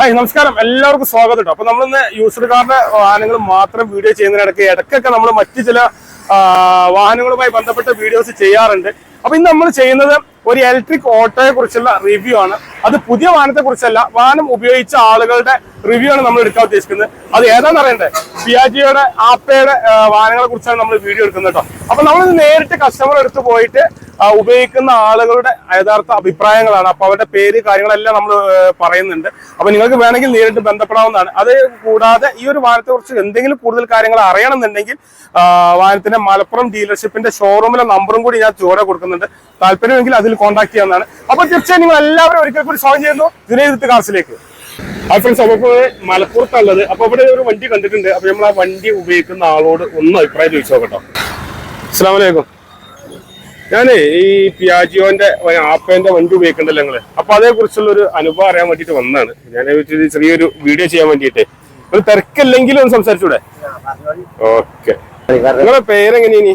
Hi നമസ്കാരം. എല്ലാവർക്കും സ്വാഗതം കേട്ടോ അപ്പൊ നമ്മളിന്ന് യൂസർ കാറിന്റെ വാഹനങ്ങൾ മാത്രം വീഡിയോ ചെയ്യുന്നതിനിടയ്ക്ക് ഇടയ്ക്കൊക്കെ നമ്മൾ മറ്റു ചില വാഹനങ്ങളുമായി ബന്ധപ്പെട്ട വീഡിയോസ് ചെയ്യാറുണ്ട്. അപ്പൊ ഇന്ന് നമ്മൾ ചെയ്യുന്നത് ഒരു ഇലക്ട്രിക് ഓട്ടോയെ കുറിച്ചുള്ള റിവ്യൂ ആണ്. അത് പുതിയ വാഹനത്തെ കുറിച്ചല്ല വാഹനം ഉപയോഗിച്ച ആളുകളുടെ റിവ്യൂ ആണ് നമ്മൾ എടുക്കാൻ ഉദ്ദേശിക്കുന്നത്. അത് ഏതാണെന്ന് അറിയണ്ടേ? പിയാജിയുടെ ആപ്പയുടെ വാഹനങ്ങളെ കുറിച്ചാണ് നമ്മൾ വീഡിയോ എടുക്കുന്നത് കേട്ടോ അപ്പൊ നമ്മൾ നേരിട്ട് കസ്റ്റമർ എടുത്ത് പോയിട്ട് ഉപയോഗിക്കുന്ന ആളുകളുടെ യഥാർത്ഥ അഭിപ്രായങ്ങളാണ്. അപ്പൊ അവരുടെ പേര് കാര്യങ്ങളെല്ലാം നമ്മൾ പറയുന്നുണ്ട്. അപ്പൊ നിങ്ങൾക്ക് വേണമെങ്കിൽ നേരിട്ട് ബന്ധപ്പെടാവുന്നതാണ്. അത് കൂടാതെ ഈ ഒരു വാഹനത്തെ കുറിച്ച് എന്തെങ്കിലും കൂടുതൽ കാര്യങ്ങൾ അറിയണമെന്നുണ്ടെങ്കിൽ വാഹനത്തിന്റെ മലപ്പുറം ഡീലർഷിപ്പിന്റെ ഷോറൂമിലെ നമ്പറും കൂടി ഞാൻ ചുവടെ കൊടുക്കുന്നുണ്ട്. താല്പര്യമെങ്കിൽ അതിൽ കോൺടാക്ട് ചെയ്യാവുന്നതാണ്. അപ്പൊ തീർച്ചയായും നിങ്ങൾ എല്ലാവരും ഒരിക്കൽ കൂടി സ്വാഗതം ചെയ്യുന്നു. ജുനൈദ് കാർസിലേക്ക്. ഹായ് ഫ്രണ്ട്സ് അപ്പൊ ഇപ്പൊ മലപ്പുറത്തുള്ളത് അപ്പൊ ഇവിടെ ഒരു വണ്ടി കണ്ടിട്ടുണ്ട്. അപ്പൊ നമ്മൾ ആ വണ്ടി ഉപയോഗിക്കുന്ന ആളോട് ഒന്ന് അഭിപ്രായം ചോദിച്ചു നോക്കട്ടോ. അസ്സാം വലൈക്കും ഞാനേ ഈ പിയാജിയോന്റെ ആപ്പേന്റെ വണ്ടി ഉപയോഗിക്കണ്ടല്ലോ നിങ്ങൾ. അപ്പൊ അതേ കുറിച്ചുള്ള ഒരു അനുഭവം അറിയാൻ വേണ്ടിട്ട് വന്നാണ് ഞാൻ ഒരു ചെറിയൊരു വീഡിയോ ചെയ്യാൻ വേണ്ടിട്ട് ഒരു തിരക്കില്ലെങ്കിലും ഒന്ന് സംസാരിച്ചൂടെ? ഓക്കെ നിങ്ങളെ പേരെങ്ങനെയാണ്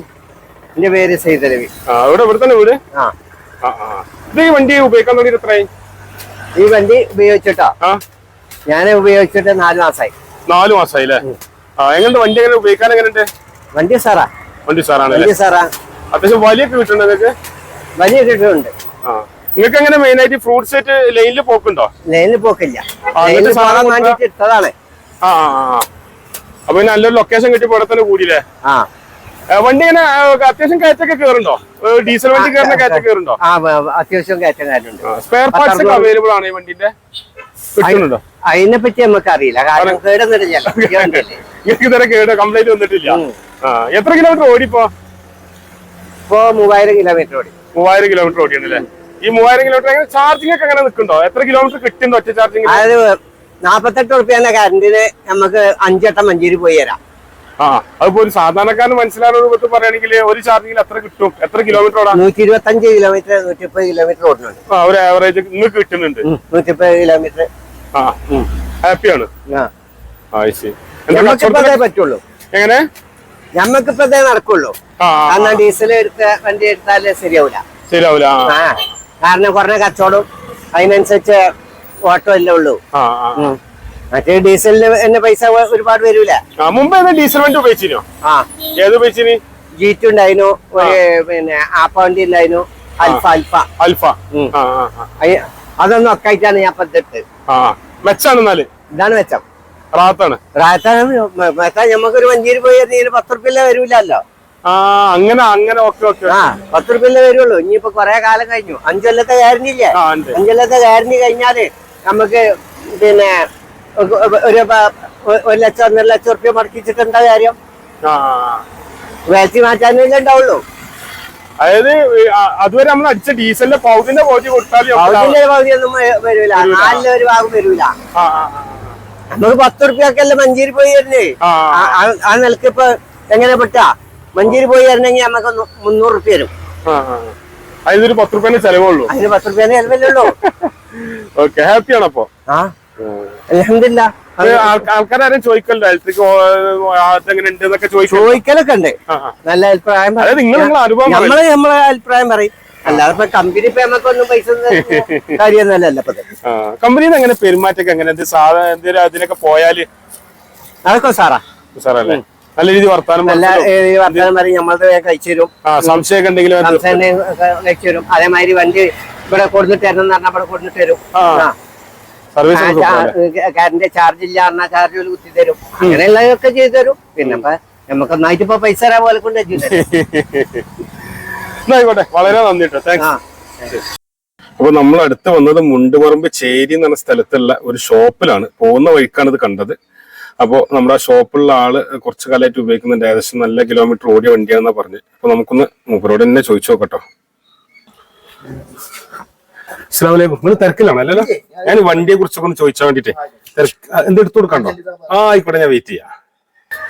എന്റെ പേര് സൈതരവി ആ ഇവിടെ ഇവിടെ തന്നെ വീട്? ഇത് ഈ വണ്ടി ഉപയോഗിക്കാൻ തുടങ്ങിയിട്ട് എത്രയായി? ഈ വണ്ടി ഉപയോഗിച്ചിട്ടാ? ഞാൻ ഉപയോഗിച്ചിട്ട് നാല് മാസമായി നാല് മാസമായി അല്ലേ ആ എങ്ങനെയുണ്ട് വണ്ടി എങ്ങനെ ഉപയോഗിക്കാൻ എങ്ങനെയുണ്ട്? വണ്ടി സാറാ വണ്ടി സാറാണ് വണ്ടി സാറാ അത്യാവശ്യം വലിയൊക്കെ കിട്ടുന്നുണ്ട് നിങ്ങൾക്ക്? വലിയ കിട്ടുന്നുണ്ട്. ആ. നിങ്ങൾക്ക് എങ്ങനെ മെയിൻ ആയിട്ട് ഫ്രൂട്ട്സ് ആയിട്ട് ലൈനിൽ പോക്കുണ്ടോ? ലൈനിൽ പോക്കില്ല. ഇട്ടതാണ്. ആ. അപ്പൊ നല്ലൊരു ലൊക്കേഷൻ കിട്ടി ഇവിടെ തന്നെ കൂടിയില്ലേ? ആ. വണ്ടി ഇങ്ങനെ അത്യാവശ്യം കയറ്റൊക്കെ കയറുണ്ടോ ഡീസൽ വണ്ടി കയറുന്ന കയറ്റം കയറുണ്ടോ അത്യാവശ്യം കയറ്റം കാര്യമുണ്ട് സ്പെയർ പാർട്സ് ഒക്കെ അവൈലബിൾ ആണ് ഈ വണ്ടിന്റെ? കിട്ടുന്നുണ്ടോ? അതിനെ പറ്റി നമുക്ക് അറിയില്ല. കാരണം കേടുന്നില്ല നിങ്ങൾക്ക് ഇതുവരെ കേട് കംപ്ലൈന്റ് വന്നിട്ടില്ല. എത്ര കിലോമീറ്റർ ഓടിപ്പോ ഇപ്പോ? മൂവായിരം കിലോമീറ്റർ ഓടി. മൂവായിരം കിലോമീറ്റർ ഓടിയുണ്ടല്ലേ ഈ മൂവായിരം കിലോമീറ്റർ അങ്ങനെ ചാർജിംഗ് ഒക്കെ അങ്ങനെ നിൽക്കുന്നുണ്ടോ? എത്ര കിലോമീറ്റർ കിട്ടുന്നുണ്ടോ ഒറ്റ ചാർജിംഗ് അതായത് നാപ്പത്തെട്ട് ഉറുപ്പ്യന്റെ കറണ്ടിന് നമുക്ക് അഞ്ചട്ടം മഞ്ചേരി പോയി തരാം ആ അതിപ്പോ ഒരു സാധാരണക്കാരന് മനസ്സിലാകുന്ന രൂപത്തിൽ പറയുകയാണെങ്കിൽ ഒരു ചാർജിങ്ങിൽ എത്ര കിട്ടും? എത്ര കിലോമീറ്റർ ഓടാ? നൂറ്റി ഇരുപത്തി അഞ്ച് കിലോമീറ്റർ നൂറ്റി മുപ്പത് കിലോമീറ്റർ ഓടുന്നുണ്ട്. ആ, ഒരു ആവറേജ് നിങ്ങൾക്ക് കിട്ടുന്നുണ്ട്. നൂറ്റിപ്പത് കിലോമീറ്റർ ആ ഹാപ്പിയാണ് ആ. ശരി പറ്റുള്ളൂ. എങ്ങനെ? ഞമ്മക്കിപ്പോ അതേ നടക്കുള്ളൂ. കാരണം ഡീസൽ എടുത്ത വണ്ടി എടുത്താലേ ശരിയാവൂല. ശരിയാവൂല കാരണം കുറഞ്ഞ കച്ചവടം. അതിനനുസരിച്ച് ഓട്ടോ അല്ലേ ഉള്ളൂ. മറ്റേ ഡീസലിന് തന്നെ പൈസ ഒരുപാട് വരൂല. മുമ്പ് ഡീസൽ വണ്ടി ഉപയോഗിച്ചിനോ ആ. ഏത് ജി ജീറ്റ് ഉണ്ടായിരുന്നു പിന്നെ ആപ്പ വണ്ടി ഉണ്ടായിരുന്നു അൽഫ അൽഫ അൽഫ അതൊന്നും ഒക്കെ ആയിട്ടാണ് ഞാൻ പത്തിട്ട് മെച്ചാണ് എന്നാൽ? ഇതാണ് മെച്ചം. റാത്താണ്. റാത്താണ് മെച്ചാൻ നമുക്കൊരു മഞ്ചേരി പോയി പത്ത് റുപ്യല്ലേ വരൂലല്ലോ. ആ അങ്ങനെ അങ്ങനെ ഓക്കെ ഓക്കെ. ആ പത്ത് റുപ്യല്ലേ വരുള്ളൂ. ഇനിയിപ്പോ കൊറേ കാലം കഴിഞ്ഞു. അഞ്ചു കൊല്ലത്തെ ഗ്യാരണ്ടി ഇല്ലേ? അഞ്ചല്ലത്തെ ഗ്യാരണ്ടി കഴിഞ്ഞാൽ നമുക്ക് പിന്നെ ഒരു ഒരു ലക്ഷം ഒന്നര ലക്ഷം റുപ്യ മടക്കിച്ചിട്ട് എന്താ കാര്യം? വേച്ചി മാറ്റാനല്ലേ ഉണ്ടാവുള്ളൂ. അതായത് അതുവരെ നമ്മൾ അടിച്ച ഡീസലിന്റെ പൗതിന്റെ പൗതി കൊടുത്താൽ വരൂല. നാലിലെ ഒരു ഭാഗം വരൂല. നമുക്ക് പത്ത് റുപ്യൊക്കെ അല്ലേ മഞ്ചേരി പോയി വരുന്നേ ആ. നിലയ്ക്ക് ഇപ്പൊ എങ്ങനെ പെട്ടാ? മഞ്ചേരി പോയി വരണമെങ്കിൽ നമുക്ക് മുന്നൂറ് റുപ്യ വരും. അതിനൊരു പത്ത് റുപ്യന്റെ ചെലവുള്ളൂ അതിന് പത്ത് റുപ്യ ചെലവല്ലേ ഉള്ളൂ. ഓക്കെ ഹാപ്പിയാണ് അപ്പൊ ആ. അലഹമില്ല ആൾക്കാരും ചോദിക്കല്ലോ ഇലക്ട്രിക് എങ്ങനെ ചോദിച്ചു ചോദിക്കലൊക്കെ ഉണ്ട് നല്ല അഭിപ്രായം. നമ്മൾ നമ്മളെ അഭിപ്രായം പറയും. അല്ലാതെ ഇപ്പൊ കമ്പനി ഇപ്പൊ നമുക്കൊന്നും പൈസ കാര്യമൊന്നുമല്ലല്ലോ. കമ്പനിയിൽ എങ്ങനെ പെരുമാറ്റൊക്കെ എങ്ങനെ? എന്ത് സാധാ എന്തെങ്കിലും അതിനൊക്കെ പോയാൽ അതൊക്കെ സാറാ സാറല്ലേ നല്ല രീതി വർത്താനം നല്ല രീതി വർത്താനം പറയും. നമ്മളത് കഴിച്ചു തരും. സംശയമൊക്കെ ഉണ്ടെങ്കിലും സംശയം കഴിച്ചു തരും. അതേമാതിരി വണ്ടി ഇവിടെ കൊടുത്തിട്ട് തരണം എന്ന് പറഞ്ഞാൽ ഇവിടെ കൊടുത്തിട്ട് തരും. കറണ്ട് ചാർജ് ഇല്ല പറഞ്ഞാൽ ചാർജ് കുത്തി തരും അങ്ങനെയുള്ളതൊക്കെ ചെയ്തു തരും പിന്നെ നമുക്ക് ഒന്നായിട്ട് ഇപ്പൊ പൈസ തരാൻ പോലെ കൊണ്ട് ആയിക്കോട്ടെ. വളരെ നന്ദി അപ്പൊ നമ്മൾ അടുത്ത് വന്നത് മുണ്ടുപറമ്പ് ചേരി എന്ന് പറഞ്ഞ സ്ഥലത്തുള്ള ഒരു ഷോപ്പിലാണ്. പോകുന്ന വഴിക്കാണ് ഇത് കണ്ടത്. അപ്പോൾ നമ്മുടെ ആ ഷോപ്പിലുള്ള ആൾ കുറച്ച് കാലമായിട്ട് ഉപയോഗിക്കുന്നുണ്ട്. ഏകദേശം നല്ല കിലോമീറ്റർ ഓടിയ വണ്ടിയാണെന്നാ പറഞ്ഞു അപ്പൊ നമുക്കൊന്ന് മൂപ്പരോട് തന്നെ ചോദിച്ചു നോക്കട്ടോ. അസ്ലാമലൈക്കും നിങ്ങൾ തിരക്കിലാണ് അല്ലല്ലോ ഞാൻ വണ്ടിയെ കുറിച്ചൊക്കെ ഒന്ന് ചോദിച്ചാൽ വേണ്ടിട്ട്. എന്തെടുത്തു കൊടുക്കണ്ടോ? ആ ആയിക്കോട്ടെ ഞാൻ വെയിറ്റ് ചെയ്യാം.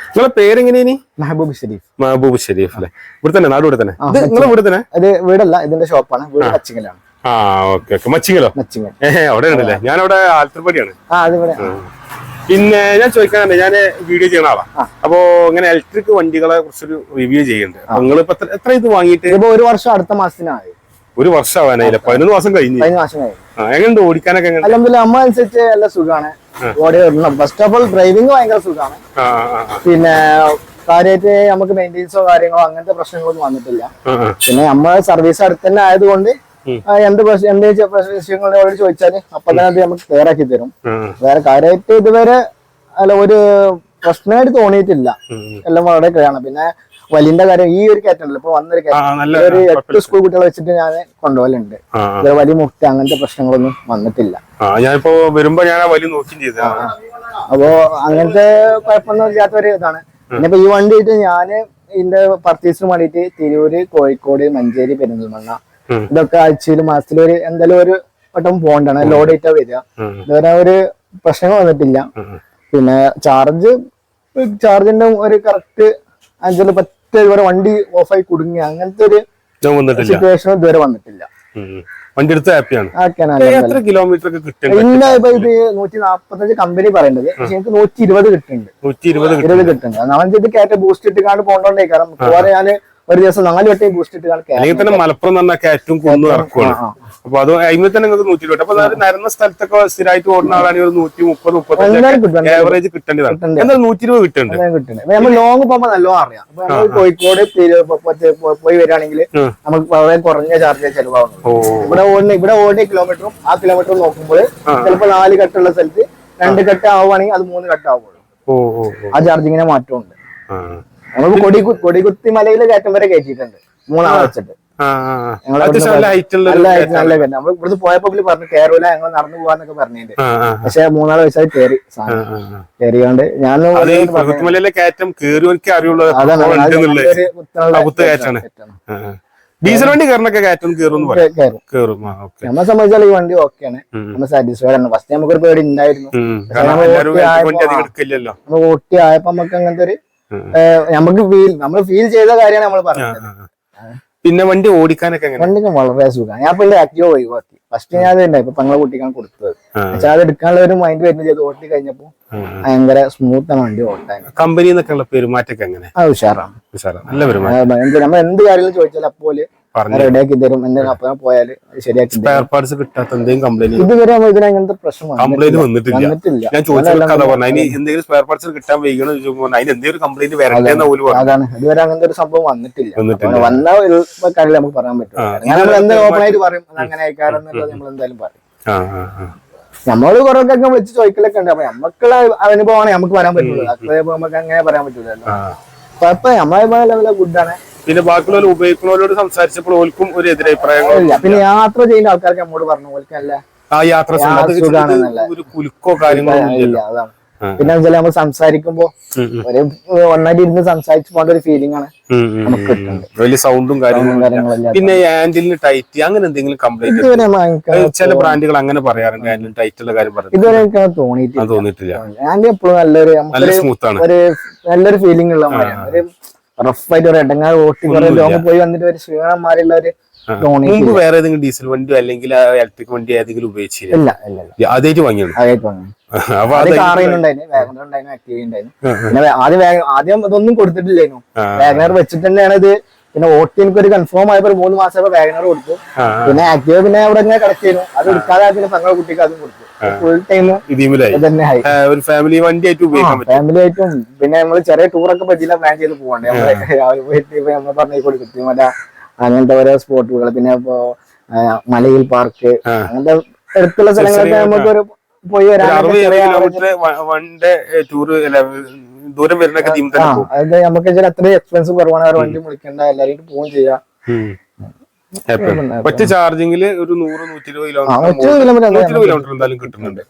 നിങ്ങളെ പേരെങ്ങനെ ഇനി? മെഹബൂബ് ഷെരീഫ്. മഹബൂബ് ഷെരീഫ് അല്ലെ? ഇവിടെ തന്നെ നാട് ഇവിടെ തന്നെ. നിങ്ങളെ ഇവിടെ തന്നെ? ഇത് വീടല്ല ഇതിന്റെ ഷോപ്പാണ് വീട് മച്ചിങ്ങലാണ്. ആ ഓക്കെ ഓക്കെ മച്ചിങ്ങലോ? മച്ചിങ്ങൽ. ഏഹ് അവിടെ ഉണ്ടല്ലേ? ഞാൻ അവിടെ ആലത്തൂർപടിയാണ് പിന്നെ ഞാൻ ചോദിക്കാനുണ്ട് ഞാൻ വീഡിയോ ചെയ്യണ ആളാ. അപ്പോ ഇങ്ങനെ ഇലക്ട്രിക് വണ്ടികളെ കുറിച്ചൊരു റിവ്യൂ ചെയ്യുന്നുണ്ട്. നിങ്ങൾ ഇപ്പൊ എത്ര- എത്ര ഇത് വാങ്ങിയിട്ട്? ഇപ്പൊ ഒരു വർഷം അടുത്ത മാസത്തിനായി. ഒരു വർഷം. ആവാനായില്ല പതിനൊന്ന് മാസം കഴിഞ്ഞു. കഴിഞ്ഞ മാസം കഴിഞ്ഞു. എങ്ങനെയുണ്ട് ഓടിക്കാനൊക്കെ എങ്ങനെ? അല്ലെങ്കിലും അമ്മ അനുസരിച്ച് നല്ല സുഖമാണ് body first of all driving ഭയങ്കര സുഖമാണ് പിന്നെ കാര്യമായിട്ട് നമുക്ക് മെയിന്റെനൻസോ കാര്യങ്ങളോ അങ്ങനത്തെ പ്രശ്നങ്ങളൊന്നും വന്നിട്ടില്ല. പിന്നെ നമ്മളെ സർവീസ് അടുത്ത് തന്നെ ആയതുകൊണ്ട് എന്ത് എന്ത് വിഷയങ്ങളോട് ചോദിച്ചാൽ അപ്പൊ തന്നെ അത് നമുക്ക് ക്ലിയർ ആക്കി തരും. വേറെ കാര്യമായിട്ട് ഇതുവരെ അല്ല ഒരു പ്രശ്നമായിട്ട് തോന്നിയിട്ടില്ല. എല്ലാം വളരെ ക്ലിയർ ആണ്. പിന്നെ വലിന്റെ കാര്യം ഈ ഒരു കയറ്റമല്ലോ ഇപ്പൊ വന്നൊരു കാറ്റ് കയറ്റം ഒരു എട്ട് സ്കൂൾ കുട്ടികളെ വെച്ചിട്ട് ഞാൻ കൊണ്ടുപോകലുണ്ട്. വലിയ മുട്ട അങ്ങനത്തെ പ്രശ്നങ്ങളൊന്നും വന്നിട്ടില്ല. ഞാനിപ്പോ വരുമ്പോ ഞാൻ വലിയ നോക്കി ചെയ്തു. അപ്പോ അങ്ങനത്തെ കുഴപ്പമൊന്നും ഇല്ലാത്ത ഒരു ഇതാണ് പിന്നെ ഈ വണ്ടി ആയിട്ട് ഞാൻ ഇതിന്റെ പർച്ചേസിന് വേണ്ടിയിട്ട് തിരൂര് കോഴിക്കോട് മഞ്ചേരി പെരിന്തൽമണ്ണ ഇതൊക്കെ ആഴ്ചയിൽ മാസത്തിൽ ഒരു എന്തായാലും ഒരു വട്ടം പോകണ്ടാണ്. ലോഡ് ആയിട്ടാ വരിക. ഇതുവരെ ഒരു പ്രശ്നങ്ങൾ വന്നിട്ടില്ല. പിന്നെ ചാർജ് ചാർജിന്റെ ഒരു കറക്റ്റ് അഞ്ചൽ പറ്റ ഇവരെ വണ്ടി ഓഫായി കുടുങ്ങി. അങ്ങനത്തെ ഒരു സിറ്റുവേഷൻ ഇതുവരെ വന്നിട്ടില്ല. വണ്ടി എടുത്ത് ഹാപ്പിയാണ്. എത്ര കിലോമീറ്റർ ഇല്ല ഇപ്പൊ ഇത് നൂറ്റി നാപ്പത്തഞ്ച് കമ്പനി പറയുന്നത് പക്ഷെ എനിക്ക് നൂറ്റി ഇരുപത് കിട്ടുന്നുണ്ട്. നൂറ്റി ഇരുപത് കിട്ടും ഇരുപത് കിട്ടുന്നുണ്ട് നമ്മൾ ഇത് കയറ്റ ബൂസ്റ്റ് ഇട്ട് കാണാൻ പോകണ്ടോണ്ടേ. കാരണം ഞാൻ ഞാൻ ഒരു ദിവസം നാല് വട്ടം ബൂസ്റ്റ് അല്ലെങ്കിൽ തന്നെ മലപ്പുറം പറഞ്ഞാൽ കയറ്റും കുന്നും ഇറക്കുവാണ് ആ, അപ്പൊ അത് അതിന് തന്നെ നിങ്ങൾക്ക് നൂറ്റി ഇരുപത് അപ്പൊ നരുന്ന സ്ഥലത്തൊക്കെ സ്ഥിരമായിട്ട് ഓടുന്ന ആളാണെങ്കിൽ ഒരു നൂറ്റി മുപ്പത് മുപ്പത്തഞ്ച് ആവറേജ് കിട്ടേണ്ടതാണ്. എന്നാൽ നൂറ്റി ഇരുപത് കിട്ടുന്നുണ്ട്. നമ്മൾ ലോങ് പോകുമ്പോൾ നല്ലോണം അറിയാം. കോഴിക്കോട് പോയി വരികയാണെങ്കിൽ നമുക്ക് വളരെ കുറഞ്ഞ ചാർജ് ചെലവാകുന്നു ഇവിടെ ഓടുന്ന ഇവിടെ ഓടിയ കിലോമീറ്ററും ആ കിലോമീറ്ററും നോക്കുമ്പോൾ ചിലപ്പോൾ നാല് കട്ടുള്ള സ്ഥലത്ത് രണ്ട് കട്ട് ആവുകയാണെങ്കിൽ അത് മൂന്ന് കട്ട് ആവുള്ളൂ ആ ചാർജിങ്ങിനെ മാറ്റമുണ്ട്. കൊടി കൊടികുത്തി മലയിൽ കയറ്റം വരെ കയറ്റിയിട്ടുണ്ട്. മൂന്നാളെ വെച്ചിട്ട് നല്ല ഹൈറ്റ് നമ്മൾ ഇവിടുന്ന് പോയപ്പോ പറഞ്ഞു കയറൂല ഞങ്ങൾ നടന്നു പോവാന്നൊക്കെ ആ, പക്ഷെ മൂന്നാൽ വയസ്സായി ആ. കയറിയോണ്ട് ഞാൻ കയറ്റം അറിയുള്ളൂ. ഡീസൽ വണ്ടി കയറണൊക്കെ കയറ്റം കയറും കയറും നമ്മളെ സംബന്ധിച്ചാൽ ഈ വണ്ടി ഓക്കെയാണ്. നമ്മൾ സാറ്റിസ്ഫൈഡ് ആണ്. ഫസ്റ്റ് നമുക്കൊരു പേടി ഉണ്ടായിരുന്നു ഓട്ടി ആയപ്പോ നമുക്ക് അങ്ങനത്തെ ഒരു നമുക്ക് ഫീൽ നമ്മൾ ഫീൽ ചെയ്ത കാര്യമാണ് നമ്മൾ പറഞ്ഞത്. പിന്നെ വണ്ടി ഓടിക്കാനൊക്കെ വണ്ടിക്ക് വളരെ സുഖമാണ്. ഞാൻ പിന്നെ ആക്റ്റീവ് ഒഴിവാക്കി ഫസ്റ്റ് ഞാൻ ഉണ്ടായി. ഇപ്പൊ പെങ്ങളെ കുട്ടിക്കാണ് കൊടുത്തത്. പക്ഷെ അത് എടുക്കാനുള്ള ഒരു മൈൻഡ് വരുന്നത് ചെയ്ത് ഓട്ടി കഴിഞ്ഞപ്പോ ഭയങ്കര സ്മൂത്ത് ആണ് വണ്ടി ഓട്ടാൻ. കമ്പനി പെരുമാറ്റൊക്കെ എങ്ങനെ? ആ ഉഷാറാണ്. ഉഷാറാ. നല്ല പെരുമാറ്റം. നമ്മൾ എന്ത് കാര്യങ്ങളും ചോദിച്ചാൽ അപ്പോൾ റെഡിയാക്കി തരും. എന്തെങ്കിലും പോയാൽ ശരിയാക്കി സ്പെയർ പാർട്സ് കിട്ടാത്ത എന്തെങ്കിലും കംപ്ലൈന്റ് ഇതുവരെ നമ്മൾ ഇതിന് അങ്ങനത്തെ പ്രശ്നം കംപ്ലൈന്റ് വന്നിട്ടില്ല. ഞാൻ ചോദിച്ച കഥ പറഞ്ഞു അതിന് എന്തെങ്കിലും സ്പെയർ പാർട്സ് കിട്ടാൻ വൈകണം? ചോദിച്ചപ്പോൾ അതിന് എന്തെങ്കിലും കംപ്ലൈന്റ് പോലും അതാണ്. ഇതുവരെ അങ്ങനത്തെ ഒരു സംഭവം വന്നിട്ടില്ല. നമുക്ക് പറയാൻ പറ്റും. നമ്മൾ ഓപ്പൺ ആയിട്ട് പറയും. അത് അങ്ങനെ അയക്കാറ് നമ്മൾ എന്തായാലും പറയും. നമ്മൾ കൊറേ ഒക്കെ വിളിച്ച് ചോദിക്കലൊക്കെ ഉണ്ട്. അപ്പൊ നമുക്കുള്ള അനുഭവമാണ് നമുക്ക് പറയാൻ പറ്റുള്ളൂ നമുക്ക് അങ്ങനെ പറയാൻ പറ്റൂലല്ലോ. കുഴപ്പമില്ല നമ്മളെ ലെവലെ ഗുഡാണ് പിന്നെ ബാക്കിയുള്ളവർ ഉപയോഗിക്കുന്നവരോട് സംസാരിച്ചപ്പോൾ ഓൽക്കും ഒരു എതിരഭിപ്രായങ്ങൾ ഇല്ല പിന്നെ യാത്ര ചെയ്യുന്ന ആൾക്കാർക്ക് നമ്മോട് പറഞ്ഞു ആ യാത്ര ഒരു കുലുക്കോ കാര്യങ്ങളോ പിന്നെ നമ്മൾ സംസാരിക്കുമ്പോ ഒരു ഒന്നായിട്ട് ഇരുന്ന് സംസാരിച്ചു പോകേണ്ട ഒരു ഫീലിംഗ് ആണ്. വലിയ സൗണ്ടും കാര്യങ്ങളും പിന്നെ ഹാൻഡിലിന് ടൈറ്റ് അങ്ങനെ എന്തെങ്കിലും കംപ്ലൈന്റ് ചില ബ്രാൻഡുകൾ അങ്ങനെ പറയാറുണ്ട് ഹാൻഡിൽ ടൈറ്റ് ഉള്ള കാര്യം പറഞ്ഞു ഇതുവരെ എനിക്ക് തോന്നിയിട്ടില്ല. തോന്നിയിട്ടില്ല. ഞാൻ എപ്പോഴും നല്ലൊരു നല്ല നമുക്കൊരു സ്മൂത്ത് ആണ്. ഒരു നല്ലൊരു ഫീലിംഗ് ഉള്ള ഒരു റഫായിട്ട് ഒരു ഇടങ്ങാ ഓട്ടി കുറെ ലോങ് പോയി വന്നിട്ട് ഒരു ശ്രീകാന്മാരുള്ള ഒരു മുമ്പ് വേറെ ഏതെങ്കിലും ഡീസൽ വണ്ടിയോ അല്ലെങ്കിൽ ഇലക്ട്രിക് വണ്ടി ഏതെങ്കിലും ഉപയോഗിച്ചില്ല? ആദ്യമായിട്ട് വാങ്ങിയാണ് ആദ്യം ആദ്യം ഇതൊന്നും കൊടുത്തിട്ടില്ലായിരുന്നു. വാഗനർ വെച്ചിട്ട് തന്നെയാണ് ഇത് പിന്നെ ഓട്ടി എനിക്ക് ഒരു കൺഫേം ആയപ്പോ ഒരു മൂന്ന് മാസം വാഗനർ കൊടുത്തു. പിന്നെ ആക്റ്റീവ് പിന്നെ അവിടെ ഇങ്ങനെ കിടക്കായിരുന്നു അത് എടുക്കാതെ പിന്നെ പെങ്ങളെ കുട്ടിക്ക് അതും കൊടുത്തു. ഫുൾ ടൈം ഇതിമിലായി ഒരു ഫാമിലി വണ്ടി ആയിട്ട് ഉപയോഗിക്കാൻ പറ്റും. ഫാമിലി ആയിട്ടും പിന്നെ നമ്മൾ ചെറിയ ടൂറൊക്കെ പറ്റിയില്ല പ്ലാൻ ചെയ്ത് പോകണ്ടേ രാവിലെ പോയിട്ട് നമ്മൾ പറഞ്ഞു കൊടുക്കും തിരുമല അങ്ങനത്തെ ഓരോ സ്പോട്ടുകൾ പിന്നെ ഇപ്പോ മലയിൽ പാർക്ക്. അങ്ങനത്തെ അടുത്തുള്ള സ്ഥലങ്ങളൊക്കെ നമുക്ക് ഒരു പോയി വരാം വരാൻ നമുക്ക് അത്രയും എക്സ്പെൻസ് കുറവാണ്. വണ്ടി വിളിക്കണ്ട എല്ലാരും പോവുകയും ചെയ്യാം. ഒറ്റ ചാർജിങ്ങിൽ ഒരു നൂറ് നൂറ്റി ഇരുപത് കിലോമീറ്റർ കിലോമീറ്റർ എന്തായാലും കിട്ടുന്നുണ്ട്.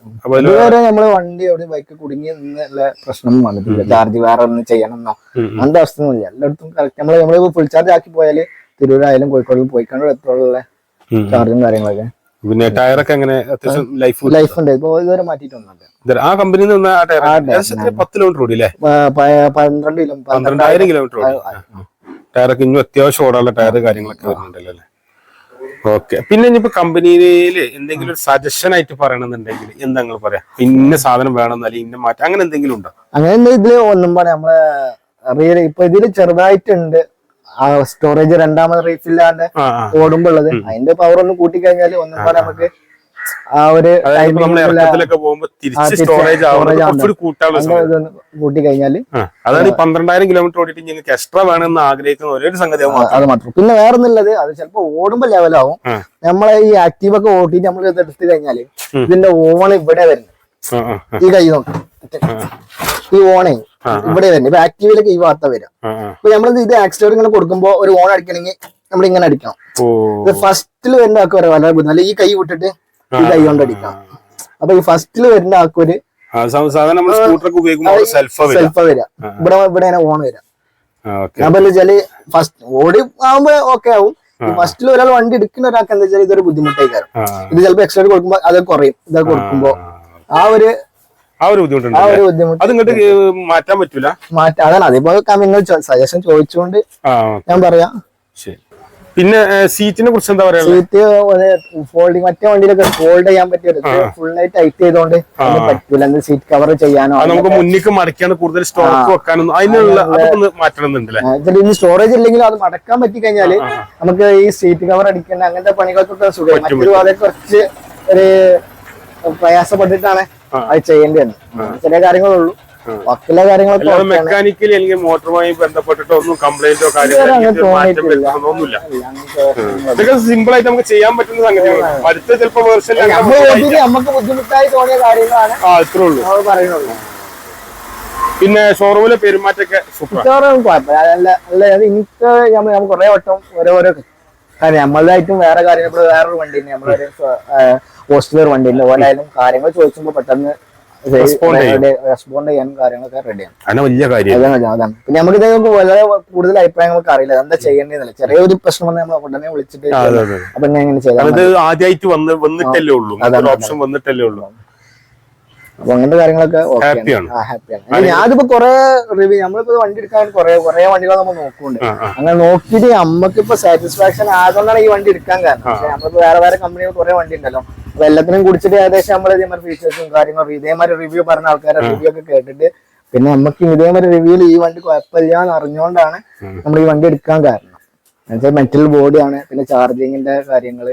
ഇതുവരെ നമ്മൾ വണ്ടി എവിടെ ബൈക്ക് കുടുങ്ങി നിന്നുള്ള പ്രശ്നം വന്നിട്ടില്ല. ചാർജ് വേറെ ഒന്ന് ചെയ്യണമെന്നോ? അങ്ങനത്തെ അവസ്ഥ ഒന്നും ഇല്ല എല്ലായിടത്തും കറക്റ്റ് നമ്മൾ നമ്മൾ ഫുൾ ചാർജ് ആക്കി പോയാൽ തിരൂരായാലും കോഴിക്കോടിലും പോയിക്കാണ്ട് എത്രയുള്ള ഉള്ള ചാർജും കാര്യങ്ങളൊക്കെ? പിന്നെ ടയറൊക്കെ എങ്ങനെ? അത്യാവശ്യം ലൈഫ് ലൈഫ് ഉണ്ട്. ഇപ്പൊ ഇതുവരെ മാറ്റിയിട്ടൊന്നുമില്ല. ആ കമ്പനിയിൽ നിന്ന് ആ ടയർ? പത്ത് കിലോമീറ്റർ ഓടി അല്ലേ പന്ത്രണ്ട് കിലോ പന്ത്രണ്ടായിരം കിലോമീറ്റർ ഓടി. ടയറൊക്കെ ഇനി അത്യാവശ്യം ഓടാനുള്ള ടയർ കാര്യങ്ങളൊക്കെ വരുന്നുണ്ടല്ലോ അല്ലേ? ഓക്കെ. പിന്നെ ഇനിയിപ്പോ കമ്പനിയിൽ എന്തെങ്കിലും ഒരു സജഷൻ ആയിട്ട് പറയണമെന്നുണ്ടെങ്കിൽ എന്താ നിങ്ങൾ പറയാ? ഇന്ന സാധനം വേണം അല്ലെങ്കിൽ ഇന്ന മാറ്റം. അങ്ങനെ എന്തെങ്കിലും ഉണ്ടോ? അങ്ങനെ ഇതിൽ ഒന്നും പറയാം. നമ്മളെ റിയൽ ഇപ്പൊ ഇതിൽ ചെറുതായിട്ടുണ്ട്. ആ സ്റ്റോറേജ് രണ്ടാമത് റീഫില്ലാണ്ട് ആ ആ. ഓടുമ്പോ ഉള്ളത്. അതിന്റെ പവർ ഒന്ന് കൂട്ടി കഴിഞ്ഞാൽ ഒന്നും പറയാം നമുക്ക് ആ ഒരു അതായത് കൂട്ടി അതാണ് ഈ പന്ത്രണ്ടായിരം കിലോമീറ്റർ ഓടിയിട്ട് ഞങ്ങൾക്ക് എക്സ്ട്രാ വേണമെന്ന് ആഗ്രഹിക്കുന്ന ഒരേ സംഗതി അത് മാത്രം. പിന്നെ വേറെ ഒന്നുള്ളത് അത് ചിലപ്പോ ഓടുമ്പോ ലെവലാവും നമ്മളെ ഈ ആക്റ്റീവ് ഒക്കെ ഓടിയിട്ട് നമ്മൾ എടുത്തു കഴിഞ്ഞാൽ ഇതിന്റെ ഓൺ ഇവിടെ വരുന്നത്. ഈ കൈ നോക്കാം. ഈ ഓണേ ഇവിടെ വരുന്നത്. ഇപ്പൊ ആക്റ്റീവിലൊക്കെ ഈ വാർത്ത വരാം ആ. നമ്മൾ ഇത് ആക്സിഡന്റ് ഇങ്ങനെ കൊടുക്കുമ്പോ ഒരു ഓൺ അടിക്കണമെങ്കിൽ നമ്മൾ ഇങ്ങനെ അടിക്കണം. ഫസ്റ്റിൽ വരുന്ന ആൾക്ക് വരെ വളരെ ബുദ്ധിമുട്ട്. ഈ കൈ വിട്ടിട്ട് ഈ കൈ കൊണ്ട് അടിക്കണം അപ്പൊ ഈ ഫസ്റ്റിൽ വരുന്ന ആക്കൊരു സാധാരണ നമ്മൾ സ്കൂട്ടറൊക്കെ ഉപയോഗിക്കുമ്പോൾ സെൽഫ് വരും സെൽഫ് വരാം ഇവിടെ ഇവിടെ ഓൺ വരാം. അപ്പൊ വെച്ചാൽ ഫസ്റ്റ് ഓടി ആവുമ്പോ ഓക്കെ ആവും. ഫസ്റ്റിൽ ഒരാൾ വണ്ടി എടുക്കുന്ന ഒരാൾക്ക് എന്താ വെച്ചാൽ ഇതൊരു ബുദ്ധിമുട്ടായിക്കാരം ഇത് ചിലപ്പോ എക്സ്ട്രാ കൊടുക്കുമ്പോ അത് കുറയും. ഇത് കൊടുക്കുമ്പോ ആ ഒരു ആ ഒരു ആ ഒരു ബുദ്ധിമുട്ട് അത് ഇങ്ങോട്ട് മാറ്റാൻ പറ്റൂല? മാറ്റാ അതാണ്. അതിപ്പോ നിങ്ങൾ സജഷൻ ചോദിച്ചുകൊണ്ട് ഞാൻ പറയാം. ശരി. പിന്നെ സീറ്റിനെ കുറിച്ച് എന്താ പറയാ സീറ്റ് ഫോൾഡിങ് മറ്റേ വണ്ടിയിലൊക്കെ ഫോൾഡ് ചെയ്യാൻ പറ്റിയത് ഫുൾ ആയിട്ട് ടൈറ്റ് ചെയ്തോണ്ട് പറ്റൂല. സീറ്റ് കവർ ചെയ്യാനോ നമുക്ക് മുന്നിക്ക് മടക്കാണ് കൂടുതൽ സ്റ്റോക്ക് വെക്കാനും അതിനുള്ള മാറ്റണമെന്നുണ്ടല്ലേ? സ്റ്റോറേജ് ഇല്ലെങ്കിലും അത് മടക്കാൻ പറ്റി കഴിഞ്ഞാൽ നമുക്ക് ഈ സീറ്റ് കവർ അടിക്കേണ്ട അങ്ങനത്തെ പണികൾക്കൊക്കെ സുഖം മറ്റൊരു അതെ കുറച്ച് ഒരു പ്രയാസപ്പെട്ടിട്ടാണ് അത് ചെയ്യേണ്ടി വന്നത്. ചില കാര്യങ്ങളുള്ളൂ ബാക്കിയുള്ള കാര്യങ്ങളൊക്കെ. മെക്കാനിക്കലി അല്ലെങ്കിൽ മോട്ടറുമായി ബന്ധപ്പെട്ടിട്ടോ ഒന്നും കംപ്ലൈന്റോ കാര്യങ്ങളോ ഇതൊക്കെ സിമ്പിൾ ആയിട്ട് നമുക്ക് ചെയ്യാൻ പറ്റുന്ന സംഗതിയാണ് അടുത്ത ചിലപ്പോ വേർഷൻ നമുക്ക് ബുദ്ധിമുട്ടായി തോന്നിയ കാര്യങ്ങളാണ്. ആ ഇത്രേ ഉള്ളൂ. പറയുന്നുള്ളൂ. പിന്നെ ഷോറൂമിലെ പെരുമാറ്റൊക്കെ കുഴപ്പമില്ല. എനിക്ക് നമ്മൾ നമ്മൾ കുറെ വട്ടം ഓരോരോ കാര്യം. നമ്മളതായിട്ടും വേറെ കാര്യങ്ങൾ വേറൊരു വണ്ടി നമ്മളൊരു പോസ്റ്റുലർ വണ്ടി ഉണ്ട് ഓലായാലും കാര്യങ്ങൾ ചോദിക്കുമ്പോൾ പെട്ടെന്ന്. റെസ്പോണ്ട് ചെയ്യാൻ കാര്യങ്ങളൊക്കെ റെഡിയാണ് അങ്ങനെ വലിയ കാര്യം. അതാണ് പിന്നെ നമുക്ക് ഇത് വളരെ കൂടുതൽ അഭിപ്രായങ്ങളൊക്കെ നമുക്ക് അറിയില്ല. എന്താ ചെയ്യേണ്ടതെന്നില്ല. ചെറിയൊരു പ്രശ്നം വന്നാൽ നമ്മൾ ഉടനെ വിളിച്ചിട്ട് അതെ അതെ. അപ്പൊ ഞാൻ ചെയ്താൽ കാരണം ഇത് ആദ്യമായിട്ട് വന്ന് വന്നിട്ടല്ലേ ഉള്ളൂ. ഓപ്ഷൻ വന്നിട്ടല്ലേ ഉള്ളൂ. അപ്പൊ അങ്ങനത്തെ കാര്യങ്ങളൊക്കെ. ഹാപ്പിയാണ് ഞാനിപ്പോ കൊറേ റിവ്യൂ നമ്മളിപ്പോ വണ്ടി എടുക്കാൻ കൊറേ കൊറേ വണ്ടികൾ നമ്മൾ നോക്കുന്നുണ്ട്. അങ്ങനെ നോക്കിയിട്ട് നമുക്കിപ്പോ സാറ്റിസ്ഫാക്ഷൻ ആയതുകൊണ്ടാണ് ഈ വണ്ടി എടുക്കാൻ കാരണം. പക്ഷെ നമ്മളിപ്പോ വേറെ വേറെ കമ്പനികൾ കുറെ വണ്ടി ഉണ്ടല്ലോ. അപ്പൊ എല്ലാത്തിനും കുടിച്ചിട്ട് ഏകദേശം നമ്മൾ ഇതേമാതിരി ഫീച്ചേഴ്സും കാര്യങ്ങളും ഇതേമാതിരി റിവ്യൂ പറഞ്ഞ ആൾക്കാരെ റിവ്യൂ ഒക്കെ കേട്ടിട്ട് പിന്നെ നമുക്ക് ഇതേമാതിരി റിവ്യൂൽ ഈ വണ്ടി കുഴപ്പമില്ല എന്ന് അറിഞ്ഞുകൊണ്ടാണ് നമ്മൾ ഈ വണ്ടി എടുക്കാൻ കാരണം. എന്നുവെച്ചാൽ മെറ്റൽ ബോഡി ആണ് പിന്നെ ചാർജിങ്ങിന്റെ കാര്യങ്ങൾ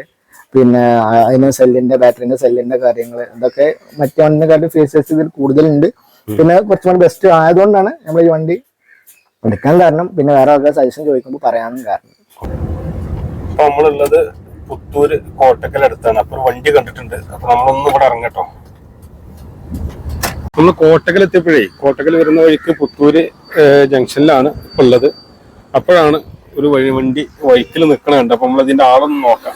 പിന്നെ അതിന് സെല്ലിന്റെ ബാറ്ററിന്റെ സെല്ലിന്റെ കാര്യങ്ങൾ ഇതൊക്കെ മറ്റു വണ്ടിനെക്കാട്ടി ഫീച്ചേഴ്സ് ഇതിൽ കൂടുതലുണ്ട്. പിന്നെ കുറച്ചും കൂടി ബെസ്റ്റ് ആയതുകൊണ്ടാണ് നമ്മൾ ഈ വണ്ടി എടുക്കാൻ കാരണം പിന്നെ വേറെ ആൾക്കാർ സജഷൻ ചോദിക്കുമ്പോൾ പറയാനും കാരണം. നമ്മളുള്ളത് പുത്തൂര് കോട്ടക്കൽ അടുത്താണ്. അപ്പൊ വണ്ടി കണ്ടിട്ടുണ്ട്. അപ്പൊ നമ്മളൊന്നും ഇവിടെ ഇറങ്ങട്ടോ. നമ്മൾ കോട്ടക്കൽ എത്തിയപ്പോഴേ കോട്ടക്കൽ വരുന്ന വഴിക്ക് പുത്തൂര് ജംഗ്ഷനിലാണ് ഇപ്പൊ ഉള്ളത്. അപ്പോഴാണ് ഒരു വഴി വണ്ടി വൈക്കിൽ നിൽക്കണുണ്ട് അപ്പൊ നമ്മളതിന്റെ ആളൊന്ന് നോക്കാം.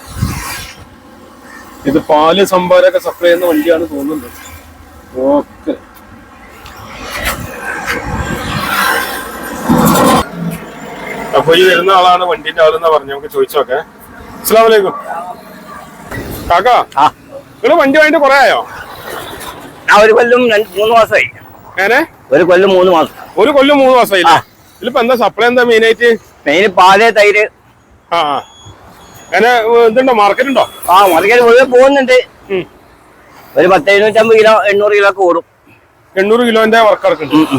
ഇത് പാൽ സംഭാരമൊക്കെ സപ്ലൈ ചെയ്യുന്ന വണ്ടിയാണ് തോന്നുന്നത്. ഓക്കെ. അപ്പൊ ഈ വരുന്ന ആളാണ് വണ്ടിന്റെ ആളെന്ന് പറഞ്ഞു? നമുക്ക് ചോദിച്ചു നോക്കേ അസ്സാം വലൈക്കും കാക്കാ നിങ്ങൾ വണ്ടി വാങ്ങിട്ട് കൊറേ ആയോ? ആ ഒരു കൊല്ലം മൂന്ന് മാസമായി ഏനെ? ഒരു കൊല്ലം മൂന്ന് മാസം. ഒരു കൊല്ലം മൂന്ന് മാസമായി ഇതിലിപ്പോ എന്താ സപ്ലൈ എന്താ മെയിൻ ആയിട്ട് മെയിൻ പാൽ തൈര്. ആ. അങ്ങനെ ഇതുണ്ടോ? മാർക്കറ്റ് ഉണ്ടോ? ആ മാർക്കറ്റ് മുഴുവൻ പോകുന്നുണ്ട്. ഒരു പത്ത് എഴുന്നൂറ്റമ്പത് കിലോ എണ്ണൂറ് കിലോ ഒക്കെ ഓടും. എണ്ണൂറ് കിലോന്റെ വർക്ക് ഇറക്കുന്നുണ്ട്.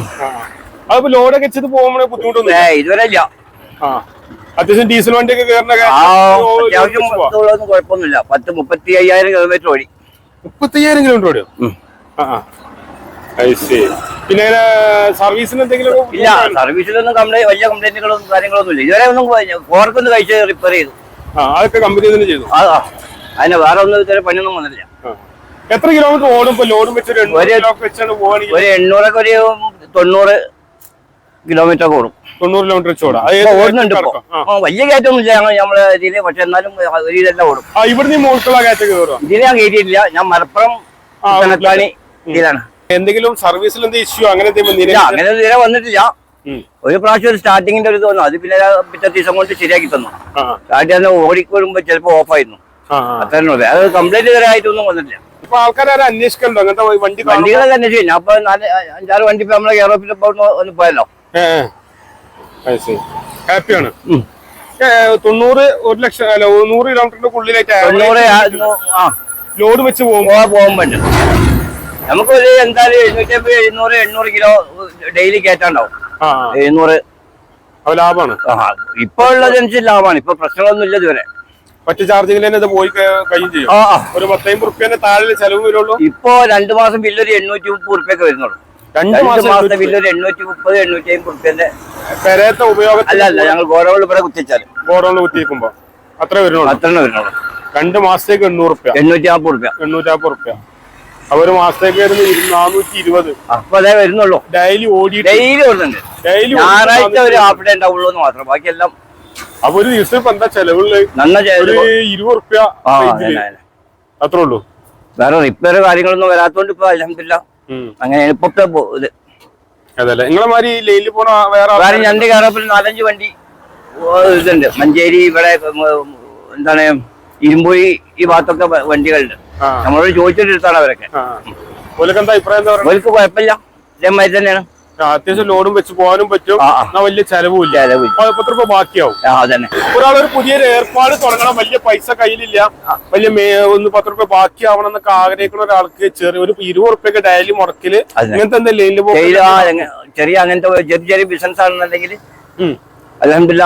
അതിപ്പോ ലോഡൊക്കെ വെച്ചത് പോകുമ്പോഴേ ബുദ്ധിമുട്ടൊന്നും ഇതുവരെ ഇല്ല. ആ. അത്യാവശ്യം ഡീസൽ വണ്ടിയൊക്കെ കയറുന്ന കുഴപ്പമൊന്നുമില്ല പത്ത് മുപ്പത്തി അയ്യായിരം കിലോമീറ്റർ ഓടി മുപ്പത്തയ്യായിരം കിലോമീറ്റർ ഓടിയോ പിന്നെ സർവീസിന് എന്തെങ്കിലും ഇല്ല സർവീസിലൊന്നും കംപ്ലൈന്റ് വലിയ കംപ്ലൈന്റുകളൊന്നും കാര്യങ്ങളൊന്നും ഇല്ല ഇതുവരെ ഒന്നും ഫോർക്കൊന്ന് കഴിച്ച് റിപ്പയർ ചെയ്തു അതൊക്കെ കമ്പനി തന്നെ ചെയ്തു. അതിന് വേറെ ഒന്നും ഇതുവരെ പണിയൊന്നും വന്നില്ല എത്ര കിലോമീറ്റർ ഓടും ഇപ്പൊ ലോഡും വെച്ചൊരു ഒരു എണ്ണൂറൊക്കെ ഒരു തൊണ്ണൂറ് കിലോമീറ്റർ ഓടും തൊണ്ണൂറ് കിലോമീറ്റർ ഓടാം ഓടുന്നുണ്ട് വലിയ കയറ്റമൊന്നും ഇല്ല. ഞങ്ങൾ നമ്മളെ ഇതിൽ പക്ഷെ എന്നാലും ഒരു ഇതെല്ലാം ഓടും. ഇവിടുന്ന് ഈ മുകൾക്കുള്ള കയറ്റൊക്കെ കയറുക ഇതിൽ ഞാൻ കയറ്റിയിട്ടില്ല. ഞാൻ മലപ്പുറം ഇതിലാണ്. എന്തെങ്കിലും സർവീസിൽ എന്തെങ്കിലും ഇഷ്യൂ അങ്ങനെ? അങ്ങനെ ഇതുവരെ വന്നിട്ടില്ല. ഒരു പ്രാവശ്യം ഒരു സ്റ്റാർട്ടിങ്ങിന്റെ ഒരു തോന്നുന്നു അത് പിന്നെ പിറ്റേ ദിവസം കൊണ്ട് ശരിയാക്കി തന്നു. ആ. സ്റ്റാർട്ട് ചെയ്യാൻ ഓടിക്കൊടുമ്പോ ചിലപ്പോ ഓഫ് ആയിരുന്നു. ആ. അത്രയും ഉള്ളൂ അത് കംപ്ലൈന്റ് ഇതുവരെ ആയിട്ടൊന്നും വന്നിട്ടില്ല. ആൾക്കാരെ അന്വേഷിക്കണ്ടോ അങ്ങനത്തെ? വണ്ടികളൊക്കെ അന്വേഷിക്കും. ഞാൻ അഞ്ചാറ് വണ്ടി ഇപ്പൊ നമ്മളെ കേരളത്തിൽ പോയല്ലോ. ഹാപ്പിയാണ് തൊണ്ണൂറ് ഒരു ലക്ഷം അല്ല നൂറ് കിലോമീറ്ററിന്റെ ഉള്ളിലായിട്ട് ലോഡ് വെച്ച് പോകുമ്പോ പോകാൻ പറ്റും. നമുക്കൊരു എന്തായാലും എഴുന്നൂറ്റമ്പത് എഴുന്നൂറ് എണ്ണൂറ് കിലോ ഡെയിലി കയറ്റാണ്ടാവും എഴുന്നൂറ്. ലാഭമാണ് ഇപ്പൊ ഉള്ളതനുസരിച്ച് ലാഭമാണ് ഇപ്പൊ പ്രശ്നങ്ങളൊന്നും ഇല്ല ഇതുവരെ. മറ്റു ചാർജിങ്ങിൽ തന്നെ ഇത് പോയി കഴിയും ചെയ്യും. ഒരു പത്തമ്പത് റുപ്യന്റെ താഴെ ചെലവ് വരുള്ളൂ. ഇപ്പൊ രണ്ടു മാസം ബില്ലൊരു എണ്ണൂറ്റി മുപ്പത് റുപ്യൊക്കെ വരുന്നുള്ളൂ. രണ്ട് മാസത്തെ മാസം ഒരു എണ്ണൂറ്റി മുപ്പത് എണ്ണൂറ്റി അമ്പത് റുപ്യന്റെ ഉപയോഗം അല്ല അല്ല ഞങ്ങൾ ഗോഡൗണിൽ ഇവിടെ കുത്തിച്ചാൽ. ഗോഡൌണിൽ കുത്തിയിരിക്കുമ്പോ അത്ര വരുന്നുള്ളൂ. അത്ര വരുന്നുള്ളൂ. രണ്ട് മാസത്തേക്ക് എണ്ണൂറ് റുപ്യ എണ്ണൂറ്റി നാൽപ്പത് എണ്ണൂറ്റി എണ്ണൂറ്റാപ്പത് റുപ്യ അപ്പൊ ഒരു മാസത്തേക്ക് വരുന്നത് നാനൂറ്റി ഇരുപത് അപ്പൊ അതേ വരുന്നുള്ളൂ. ഡെയിലി ഓടി ഡെയിലി ഓടുന്നുണ്ട്. ഡെയിലി ഞായറാഴ്ച ഒരു ഹാഫ് ഡേ ഉണ്ടാവുള്ളൂ എന്ന് മാത്രം. ബാക്കിയെല്ലാം അപ്പൊ ഒരു ദിവസം ഇപ്പൊ എന്താ ചെയ്ത് ഇരുപത് റുപ്യ. അത്രേ ഉള്ളൂ. വേറെ റിപ്പയർ കാര്യങ്ങളൊന്നും വരാത്തോണ്ട് ഇപ്പൊ അലഹമില്ല ഉം. എളുപ്പത്തെ ഇത് അതല്ലേ. നിങ്ങളെ മാതിരി പോണ വേറെ ഞണ്ട് കയറപ്പിൽ നാലഞ്ച് വണ്ടി ഇതുണ്ട്. മഞ്ചേരി ഇവിടെ എന്താണ് ഇരുമ്പൊഴി ഈ ഭാഗത്തൊക്കെ വണ്ടികളുണ്ട്. നമ്മളോട് ചോദിച്ചിട്ട് എടുത്താണ് അവരൊക്കെ. ഓലക്ക് കുഴപ്പമില്ല. ഇതേമാതിരി തന്നെയാണ്. അത്യാവശ്യം ലോഡും വെച്ച് പോകാനും പറ്റും. എന്നാ വലിയ ചെലവില്ല. പത്ത് രൂപ ബാക്കിയാവും. ഒരാളൊരു പുതിയൊരു ഏർപ്പാട് തുടങ്ങണം. വലിയ പൈസ കയ്യിലില്ല. വലിയ ഒന്ന് പത്ത് റുപ്യ ബാക്കിയാവണം എന്നൊക്കെ ആഗ്രഹിക്കുന്ന ഒരാൾക്ക് ചെറിയ ഒരു ഇരുപത് റുപ്യൊക്കെ ഡയലി മുടക്കിൽ അങ്ങനത്തെ ഇങ്ങനത്തെ എന്താ ലൈനിൽ ചെറിയ അങ്ങനത്തെ ചെറിയ ചെറിയ ബിസിനസ് ആണെന്നുണ്ടെങ്കിൽ അലഹമില്ല